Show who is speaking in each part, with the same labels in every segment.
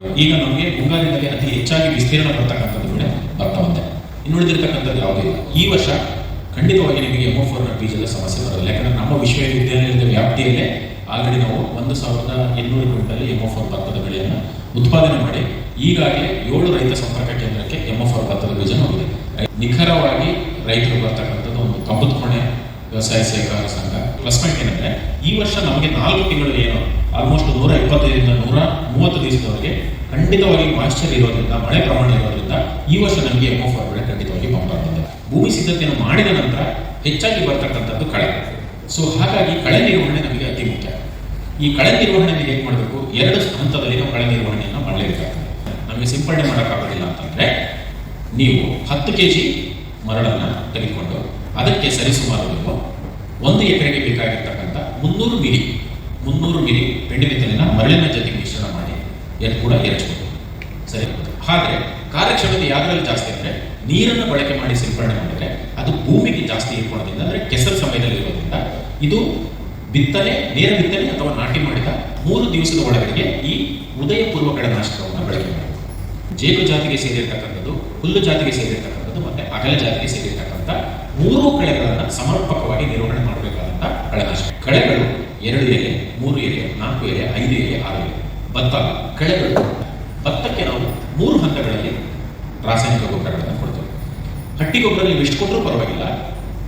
Speaker 1: ಈಗ ನಮಗೆ ಮುಂಗಾರಿನಲ್ಲಿ ಅತಿ ಹೆಚ್ಚಾಗಿ ವಿಸ್ತೀರ್ಣ ಬರ್ತಕ್ಕಂಥದ್ದು ಬೆಳೆ ಬರ್ತಾ ಬಂದೆ ಇನ್ನುಳಿದಿರ್ತಕ್ಕಂಥದ್ದು ಯಾವುದೇ ಇಲ್ಲ. ಈ ವರ್ಷ ಖಂಡಿತವಾಗಿ ನಿಮಗೆ ಎಂ ನ ಬೀಜದ ಸಮಸ್ಯೆ ಬರಲ್ಲ ಯಾಕಂದ್ರೆ ನಮ್ಮ ವಿಶ್ವವಿದ್ಯಾಲಯದ ವ್ಯಾಪ್ತಿಯಲ್ಲೇ ಆಲ್ರೆಡಿ ನಾವು ಒಂದು ಸಾವಿರದ ಇನ್ನೂರು ಕ್ವಿಂಟಲ್ ಎಂ ಎಫ್ ಭತ್ತದ ಬೆಳೆಯನ್ನು ಉತ್ಪಾದನೆ ಮಾಡಿ ಈಗಾಗಲೇ ಏಳು ರೈತ ಸಂಪರ್ಕ ಕೇಂದ್ರಕ್ಕೆ ಎಂ ಎಫ್ ಭತ್ತದ ಬೀಜ ಹೋಗಿದೆ ನಿಖರವಾಗಿ ರೈತರು ಬರ್ತಕ್ಕಂಥದ್ದು ಒಂದು ಕಂಬದ ಕೋಣೆ ವ್ಯವಸಾಯ ಸಹಕಾರ ಸಂಘ. ಪ್ಲಸ್ ಪಾಯಿಂಟ್ ಏನಂದ್ರೆ, ಈ ವರ್ಷ ನಮಗೆ ನಾಲ್ಕು ತಿಂಗಳು ಏನು? ಆಲ್ಮೋಸ್ಟ್ ನೂರ ಇಪ್ಪತ್ತೈದರಿಂದ ನೂರ ಮೂವತ್ತು ದಿವಸದವರೆಗೆ ಖಂಡಿತವಾಗಿ ಮಾಯಿಶ್ಚರ್ ಇರೋದ್ರಿಂದ, ಮಳೆ ಪ್ರಮಾಣ ಇರೋದ್ರಿಂದ ಈ ವರ್ಷ ನಮಗೆ ಎಂ ಎಫ್ ಬೆಳೆ ಖಂಡಿತವಾಗಿ ಬಂದಿದೆ ಭೂಮಿ ಸಿದ್ಧತೆಯನ್ನು ಮಾಡಿದ ನಂತರ ಹೆಚ್ಚಾಗಿ ಬರ್ತಕ್ಕಂಥದ್ದು ಕಳೆ. ಸೊ ಹಾಗಾಗಿ ಕಳೆ ನಿರ್ವಹಣೆ ನಮಗೆ ಅತಿ ಮುಖ್ಯ. ಈ ಕಳೆ ನಿರ್ವಹಣೆಯನ್ನು ಹೇಗೆ ಮಾಡಬೇಕು? ಎರಡು ಹಂತದಲ್ಲಿ ನಾವು ಕಳೆ ನಿರ್ವಹಣೆಯನ್ನು ಮಾಡಲೇಬೇಕಾಗ್ತದೆ. ನಮಗೆ ಸಿಂಪಡಣೆ ಮಾಡೋಕ್ಕಾಗೋದಿಲ್ಲ ಅಂತಂದ್ರೆ, ನೀವು ಹತ್ತು ಕೆ ಜಿ ಮರಳನ್ನು ತೆಗೆದುಕೊಂಡು ಅದಕ್ಕೆ ಸರಿಸುಮಾರು ನೀವು ಒಂದು ಎಕರೆಗೆ ಬೇಕಾಗಿರ್ತಕ್ಕಂಥ ಮುನ್ನೂರು ಮಿರಿ, ಮುನ್ನೂರು ಮಿಲಿ ಬೆಂಡಿಮಿತ್ತಲಿನ ಮರಳಿನ ಜೊತೆಗೆ ಮಿಶ್ರಣ ಮಾಡಿ ಎಂದು ಕೂಡ ಎರಚಬಹುದು ಸರಿ? ಆದರೆ ಕಾರ್ಯಕ್ಷಮತೆ ಯಾವುದ್ರಲ್ಲಿ ಜಾಸ್ತಿ ಅಂದರೆ ನೀರನ್ನು ಬಳಕೆ ಮಾಡಿ ಸಿಂಪಡಣೆ ಮಾಡಿದರೆ ಅದು ಭೂಮಿಗೆ ಜಾಸ್ತಿ ಇಟ್ಕೊಳ್ಳೋದ್ರಿಂದ ಅಂದರೆ ಕೆಸರು ಸಮಯದಲ್ಲಿ ಇರೋದ್ರಿಂದ ಇದು ಬಿತ್ತನೆ, ನೇರ ಬಿತ್ತನೆ ಅಥವಾ ನಾಟಿ ಮಾಡಿದ ಮೂರು ದಿವಸದ ಒಳಗಡೆಗೆ ಈ ಉದಯ ಪೂರ್ವ ಕಳೆನಾಶಕವನ್ನು ಬಳಕೆ ಮಾಡಬೇಕು ಜೇನು ಜಾತಿಗೆ ಸೇರಿರ್ತಕ್ಕಂಥದ್ದು, ಹುಲ್ಲು ಜಾತಿಗೆ ಸೇರಿರ್ತಕ್ಕಂಥದ್ದು ಮತ್ತೆ ಅಗಲ ಜಾತಿಗೆ ಸೇರಿರ್ತಕ್ಕಂಥ ಮೂರು ಕಳೆಗಳನ್ನು ಸಮರ್ಪಕವಾಗಿ ನಿರ್ವಹಣೆ ಮಾಡಬೇಕಾದಂಥ ಕಳೆನಾಶಕ. ಕಳೆಗಳು ಎರಡು ಎಲೆ, ಮೂರು ಎಲೆ, ನಾಲ್ಕು ಎಲೆ, ಐದು ಎಲೆ, ಆರು ಎಲೆ. ಭತ್ತ ಕಳೆಗಳು. ಭತ್ತಕ್ಕೆ ನಾವು ಮೂರು ಹಂತಗಳಲ್ಲಿ ರಾಸಾಯನಿಕ ಗೊಬ್ಬರಗಳನ್ನು ಕೊಡ್ತೇವೆ. ಹಟ್ಟಿ ಗೊಬ್ಬರದಲ್ಲಿ ಎಷ್ಟು ಕೊಟ್ಟರೂ ಪರವಾಗಿಲ್ಲ,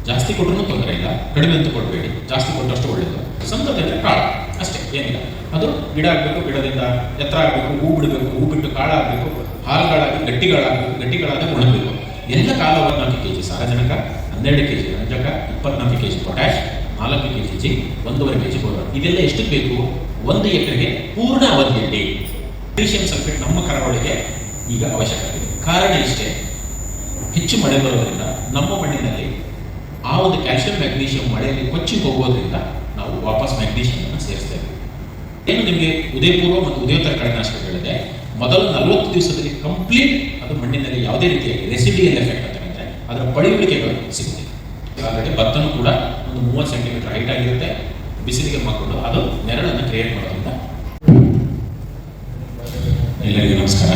Speaker 1: ಜಾಸ್ತಿ ಕೊಟ್ಟರೂ ತೊಂದರೆ ಇಲ್ಲ, ಕಡಿಮೆ ಅಂತ ಕೊಡಬೇಡಿ, ಜಾಸ್ತಿ ಕೊಟ್ಟಷ್ಟು ಒಳ್ಳೆಯದು ಸಂತತಿ ಅಂದರೆ ಕಾಳು, ಅಷ್ಟೇ, ಏನಿಲ್ಲ. ಅದು ಗಿಡ ಆಗಬೇಕು, ಗಿಡದಿಂದ ಎತ್ತರ ಆಗಬೇಕು, ಹೂ ಬಿಡಬೇಕು, ಹೂ ಬಿಟ್ಟು ಕಾಳಾಗಬೇಕು ಹಾಲುಗಳಾಗಿ ಗಟ್ಟಿಗಳಾಗಬೇಕು ಗಟ್ಟಿಗಳಾದ ಒಣಗಬೇಕು ಎಲ್ಲ ಕಾಲ ನಾಲ್ಕು ಕೆ ಜಿ ಸಾರಜನಕ, ಹನ್ನೆರಡು ಕೆ ಜಿ ರಂಜಕ, ಇಪ್ಪತ್ನಾಲ್ಕು ಕೆ ಜಿ ಪೊಟ್ಯಾಶ್ ನಾಲ್ಕು ಕೆ ಜಿ ಜಿ ಒಂದೂವರೆ ಕೆ ಜಿ ಬೋರಾನ್ ಇದೆಲ್ಲ ಎಷ್ಟು ಬೇಕು? ಒಂದು ಎಕರೆಗೆ ಪೂರ್ಣ ಅವಧಿಯಲ್ಲಿ ಮೆಗ್ನೀಷಿಯಂ ಸಲ್ಫೇಟ್ ನಮ್ಮ ಕರಾವಳಿಗೆ ಈಗ ಅವಶ್ಯಕತೆ ಇದೆ ಕಾರಣ ಇಷ್ಟೇ, ಹೆಚ್ಚು ಮಳೆ ಬರೋದ್ರಿಂದ ನಮ್ಮ ಮಣ್ಣಿನಲ್ಲಿ ಆ ಒಂದು ಕ್ಯಾಲ್ಸಿಯಂ ಮ್ಯಾಗ್ನೀಷಿಯಂ ಮಳೆಯಲ್ಲಿ ಕೊಚ್ಚಿ ಹೋಗೋದ್ರಿಂದ ನಾವು ವಾಪಸ್ ಮ್ಯಾಗ್ನೀಷಿಯಂ ಅನ್ನು ಸೇರಿಸ್ತೇವೆ. ಏನು ನಿಮಗೆ ಉದಯಪೂರ್ವ ಮತ್ತು ಉದಯೋತ್ತರ ಕಳೆನಾಶಕಗಳಿದೆ ಮೊದಲು ನಲವತ್ತು ದಿವಸದಲ್ಲಿ ಕಂಪ್ಲೀಟ್ ಅದು ಮಣ್ಣಿನಲ್ಲಿ ಯಾವುದೇ ರೀತಿಯ ರೆಸಿಡಿಯಲ್ ಎಫೆಕ್ಟ್ ಅಂತ ಹೇಳಿದ್ರೆ ಅದರ ಪಳಿಯುಳಿಕೆಗಳು ಸಿಗುತ್ತೆ. ಹಾಗಾಗಿ ಭತ್ತನೂ ಕೂಡ ಒಂದು ಮೂವತ್ತು ಸೆಂಟಿಮೀಟರ್ ಹೈಟ್ ಆಗಿರುತ್ತೆ. ಬಿಸಿಲಿಗೆ ಮಾಡಿಕೊಂಡು ಅದು ನೆರಳನ್ನು ಕ್ರಿಯೇಟ್ ಮಾಡೋದ್ರಿಂದ. ಎಲ್ಲರಿಗೂ ನಮಸ್ಕಾರ.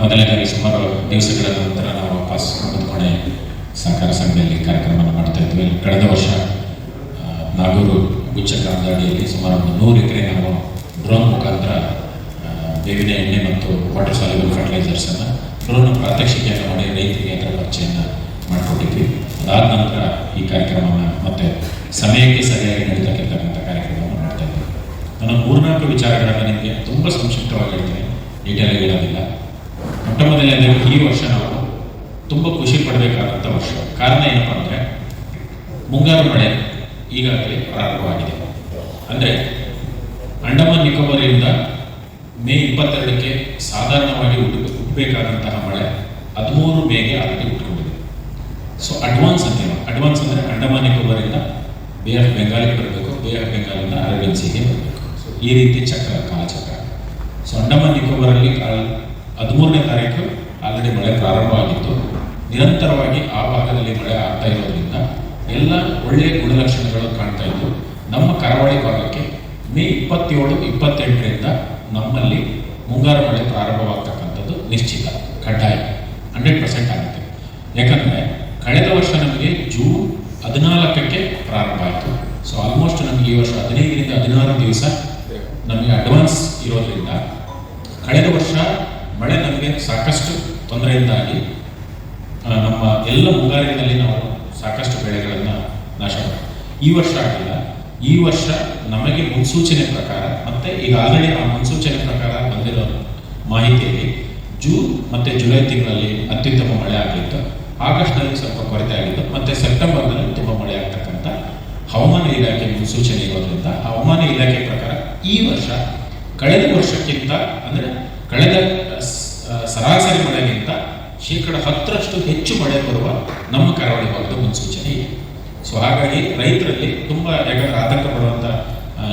Speaker 1: ಮೊದಲನೇದಾಗಿ ಸುಮಾರು ದಿವಸಗಳ ನಂತರ ನಾವು ವಾಪಸ್ ಕುಂಬತ್ಕೋಣೆ ಸಹಕಾರ ಸಂಘದಲ್ಲಿ ಕಾರ್ಯಕ್ರಮವನ್ನು ಮಾಡ್ತಾ ಇದ್ವಿ ಕಳೆದ ವರ್ಷ ನಾಗೂರು ಗುಚ್ಚ ಕಾಮದಾಡಿಯಲ್ಲಿ ಸುಮಾರು ಒಂದು ನೂರು ಎಕರೆ ನಾವು ಡ್ರೋನ್ ಮುಖಾಂತರ ಬೇವಿನ ಎಣ್ಣೆ ಮತ್ತು ವಾಟರ್ ಸಾಲ್ಯುಬಲ್ ಫರ್ಟಿಲೈಸರ್ಸನ್ನು ಪುನಃ ಪ್ರಾತ್ಯಕ್ಷಿಕೆಯನ್ನು ಮಾಡಿ ರೈತರಿಗೆ ಅದರ ಪರಿಚಯನ ಮಾಡಿಕೊಟ್ಟಿದ್ವಿ. ಅದಾದ ನಂತರ ಈ ಕಾರ್ಯಕ್ರಮವನ್ನು ಮತ್ತೆ ಸಮಯಕ್ಕೆ ಸರಿಯಾಗಿ ನಡೀತಕ್ಕಿರ್ತಕ್ಕಂಥ ಕಾರ್ಯಕ್ರಮವನ್ನು ಮಾಡ್ತಾ ಇದ್ದೀವಿ ನನ್ನ ಮೂರ್ನಾಲ್ಕು ವಿಚಾರಗಳನ್ನು ನಿಮಗೆ ತುಂಬ ಸಂಕ್ಷಿಪ್ತವಾಗಿ ಹೇಳ್ತೀನಿ ಡೀಟೇಲ್ ಹೇಳೋದಿಲ್ಲ. ಮೊಟ್ಟ ಮೊದಲನೇ ಈ ವರ್ಷ ನಾವು ತುಂಬ ಖುಷಿ ಪಡಬೇಕಾದಂಥ ವರ್ಷ. ಕಾರಣ ಏನಪ್ಪ ಅಂದರೆ ಮುಂಗಾರು ಮಳೆ ಈಗಾಗಲೇ ಪ್ರಾರಂಭವಾಗಿದೆ. ಅಂದರೆ ಅಂಡಮಾನ್ ನಿಕೋಬಾರಿಯಿಂದ ಮೇ ಇಪ್ಪತ್ತೆರಡಕ್ಕೆ ಸಾಧಾರಣವಾಗಿ ಹುಟ್ಟು ಹುಟ್ಟಬೇಕಾದಂತಹ ಮಳೆ ಹದಿಮೂರು ಮೇಗೆ ಆಗಲಿ ಹುಟ್ಕೊಂಡಿದೆ ಸೊ ಅಡ್ವಾನ್ಸ್ ಅಂತೀವಿ ಅಡ್ವಾನ್ಸ್ ಅಂದರೆ ಅಂಡಮಾನ್ ನಿಕೋಬಾರಿಂದ ಬೇ ಆಫ್ ಬೆಂಗಾಲಿಗೆ ಬರಬೇಕು ಬೇ ಆಫ್ ಬೆಂಗಾಲಿಂದ ಅರೇಬಿಯನ್ ಬರಬೇಕು. ಈ ರೀತಿ ಚಕ್ರ, ಕಾಲಚಕ್ರ. ಸೊ ಅಂಡಮಾನ್ ನಿಕೋಬಾರಲ್ಲಿ ಹದಿಮೂರನೇ ತಾರೀಕು ಆಲ್ರೆಡಿ ಮಳೆ ಪ್ರಾರಂಭ ಆಗಿತ್ತು. ನಿರಂತರವಾಗಿ ಆ ಭಾಗದಲ್ಲಿ ಮಳೆ ಆಗ್ತಾ ಇರೋದ್ರಿಂದ ಎಲ್ಲ ಒಳ್ಳೆಯ ಗುಣಲಕ್ಷಣಗಳು ಕಾಣ್ತಾ ಇದ್ದು ನಮ್ಮ ಕರಾವಳಿ ಭಾಗಕ್ಕೆ ಮೇ ಇಪ್ಪತ್ತೇಳು, ಇಪ್ಪತ್ತೆಂಟರಿಂದ ನಮ್ಮಲ್ಲಿ ಮುಂಗಾರು ಮಳೆ ಪ್ರಾರಂಭವಾಗ್ತಕ್ಕಂಥದ್ದು ನಿಶ್ಚಿತ, ಕಡ್ಡಾಯ, ಹಂಡ್ರೆಡ್ ಪರ್ಸೆಂಟ್ ಆಗುತ್ತೆ. ಯಾಕಂದರೆ ಕಳೆದ ವರ್ಷ ನಮಗೆ ಜೂನ್ ಹದಿನಾಲ್ಕಕ್ಕೆ ಪ್ರಾರಂಭ ಆಯಿತು. ಸೊ ಆಲ್ಮೋಸ್ಟ್ ನಮಗೆ ಈ ವರ್ಷ ಹದಿನೈದರಿಂದ ಹದಿನಾರು ದಿವಸ ನಮಗೆ ಅಡ್ವಾನ್ಸ್ ಇರೋದ್ರಿಂದ ಕಳೆದ ವರ್ಷ ಮಳೆ ನಮಗೆ ಸಾಕಷ್ಟು ತೊಂದರೆಯಿಂದಾಗಿ ನಮ್ಮ ಎಲ್ಲ ಮುಂಗಾರಿನಲ್ಲಿ ನಾವು ಸಾಕಷ್ಟು ಬೆಳೆಗಳನ್ನು ನಾಶ ಮಾಡಿ, ಈ ವರ್ಷ ಆಗಿಲ್ಲ. ಈ ವರ್ಷ ನಮಗೆ ಮುನ್ಸೂಚನೆ ಪ್ರಕಾರ, ಮತ್ತೆ ಈಗ ಆಲ್ರೆಡಿ ಆ ಮುನ್ಸೂಚನೆ ಪ್ರಕಾರ ಬಂದಿರೋ ಮಾಹಿತಿಯಲ್ಲಿ ಜೂನ್ ಮತ್ತೆ ಜುಲೈ ತಿಂಗಳಲ್ಲಿ ಅತ್ಯುತ್ತಮ ಮಳೆ ಆಗಿತ್ತು. ಆಗಸ್ಟ್ನಲ್ಲಿ ಸ್ವಲ್ಪ ಕೊರತೆ ಆಗಿತ್ತು, ಮತ್ತೆ ಸೆಪ್ಟೆಂಬರ್ನಲ್ಲಿ ತುಂಬ ಮಳೆ ಆಗ್ತಕ್ಕಂಥ ಹವಾಮಾನ ಇಲಾಖೆ ಮುನ್ಸೂಚನೆ ಇರೋದ್ರಿಂದ ಹವಾಮಾನ ಇಲಾಖೆ ಪ್ರಕಾರ ಈ ವರ್ಷ, ಕಳೆದ ವರ್ಷಕ್ಕಿಂತ ಅಂದರೆ ಕಳೆದ ಸರಾಸರಿ ಮಳೆಗಿಂತ ಶೇಕಡ ಹತ್ತರಷ್ಟು ಹೆಚ್ಚು ಮಳೆ ಬರುವ ನಮ್ಮ ಕರಾವಳಿ ಭಾಗದ ಮುನ್ಸೂಚನೆ ಇದೆ. ಸೊ ಹಾಗಾಗಿ ರೈತರಲ್ಲಿ ತುಂಬ ಯಾಕಂದ್ರೆ ಆತಂಕ ಪಡುವಂಥ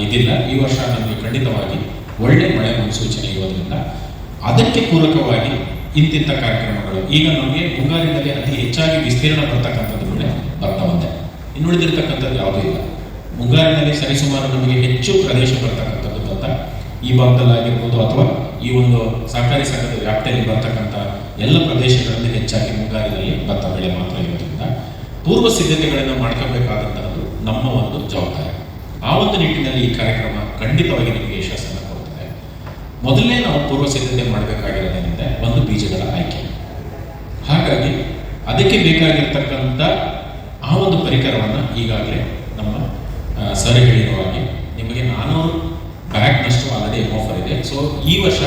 Speaker 1: ಇದಿಲ್ಲ. ಈ ವರ್ಷ ನಮಗೆ ಖಂಡಿತವಾಗಿ ಒಳ್ಳೆ ಮಳೆ ಮುನ್ಸೂಚನೆ ಇರೋದ್ರಿಂದ ಅದಕ್ಕೆ ಪೂರಕವಾಗಿ ಇಂತಿಂಥ ಕಾರ್ಯಕ್ರಮಗಳು. ಈಗ ನಮಗೆ ಮುಂಗಾರಿನಲ್ಲಿ ಅತಿ ಹೆಚ್ಚಾಗಿ ವಿಸ್ತೀರ್ಣ ಬರ್ತಕ್ಕಂಥದ್ದು ಬೆಳೆ ಬರ್ತಾ ಬಂದೆ ಇನ್ನುಳಿದಿರ್ತಕ್ಕಂಥದ್ದು ಯಾವುದೂ ಇಲ್ಲ. ಮುಂಗಾರಿನಲ್ಲಿ ಸರಿಸುಮಾರು ನಮಗೆ ಹೆಚ್ಚು ಪ್ರದೇಶ ಬರ್ತಕ್ಕಂಥದ್ದು ಅಂತ ಈ ಭಾಗದಲ್ಲಾಗಿರ್ಬೋದು ಅಥವಾ ಈ ಒಂದು ಸಹಕಾರಿ ಸಂಘದ ವ್ಯಾಪ್ತಿಯಲ್ಲಿ ಬರ್ತಕ್ಕಂಥ ಎಲ್ಲ ಪ್ರದೇಶಗಳಲ್ಲಿ ಹೆಚ್ಚಾಗಿ ಮುಂಗಾರಿನಲ್ಲಿ ಭತ್ತ ಬೆಳೆ ಮಾತ್ರ ಇರೋದ್ರಿಂದ ಪೂರ್ವ ಸಿದ್ಧತೆಗಳನ್ನು ಮಾಡ್ಕೋಬೇಕಾದಂತಹದ್ದು ನಮ್ಮ ಒಂದು ಜವಾಬ್ದಾರಿ. ಆ ಒಂದು ನಿಟ್ಟಿನಲ್ಲಿ ಈ ಕಾರ್ಯಕ್ರಮ ಖಂಡಿತವಾಗಿ ನಿಮಗೆ ಯಶಸ್ಸನ್ನು ಕೊಡ್ತದೆ. ಮೊದಲನೇ ನಾವು ಪೂರ್ವ ಸಿದ್ಧತೆ ಮಾಡಬೇಕಾಗಿರೋದೇನೆಂದರೆ ಒಂದು ಬೀಜಗಳ ಆಯ್ಕೆ. ಹಾಗಾಗಿ ಅದಕ್ಕೆ ಬೇಕಾಗಿರ್ತಕ್ಕಂಥ ಆ ಒಂದು ಪರಿಕರವನ್ನು ಈಗಾಗಲೇ ನಮ್ಮ ಸರ್ ಹೇಳಿರುವ ಹಾಗೆ ನಿಮಗೆ ನಾನ್ನೂರು ಬ್ಯಾಗ್ನಷ್ಟು ಆಲ್ರೆಡಿ ಎಂ ಆಫರ್ ಇದೆ. ಸೊ ಈ ವರ್ಷ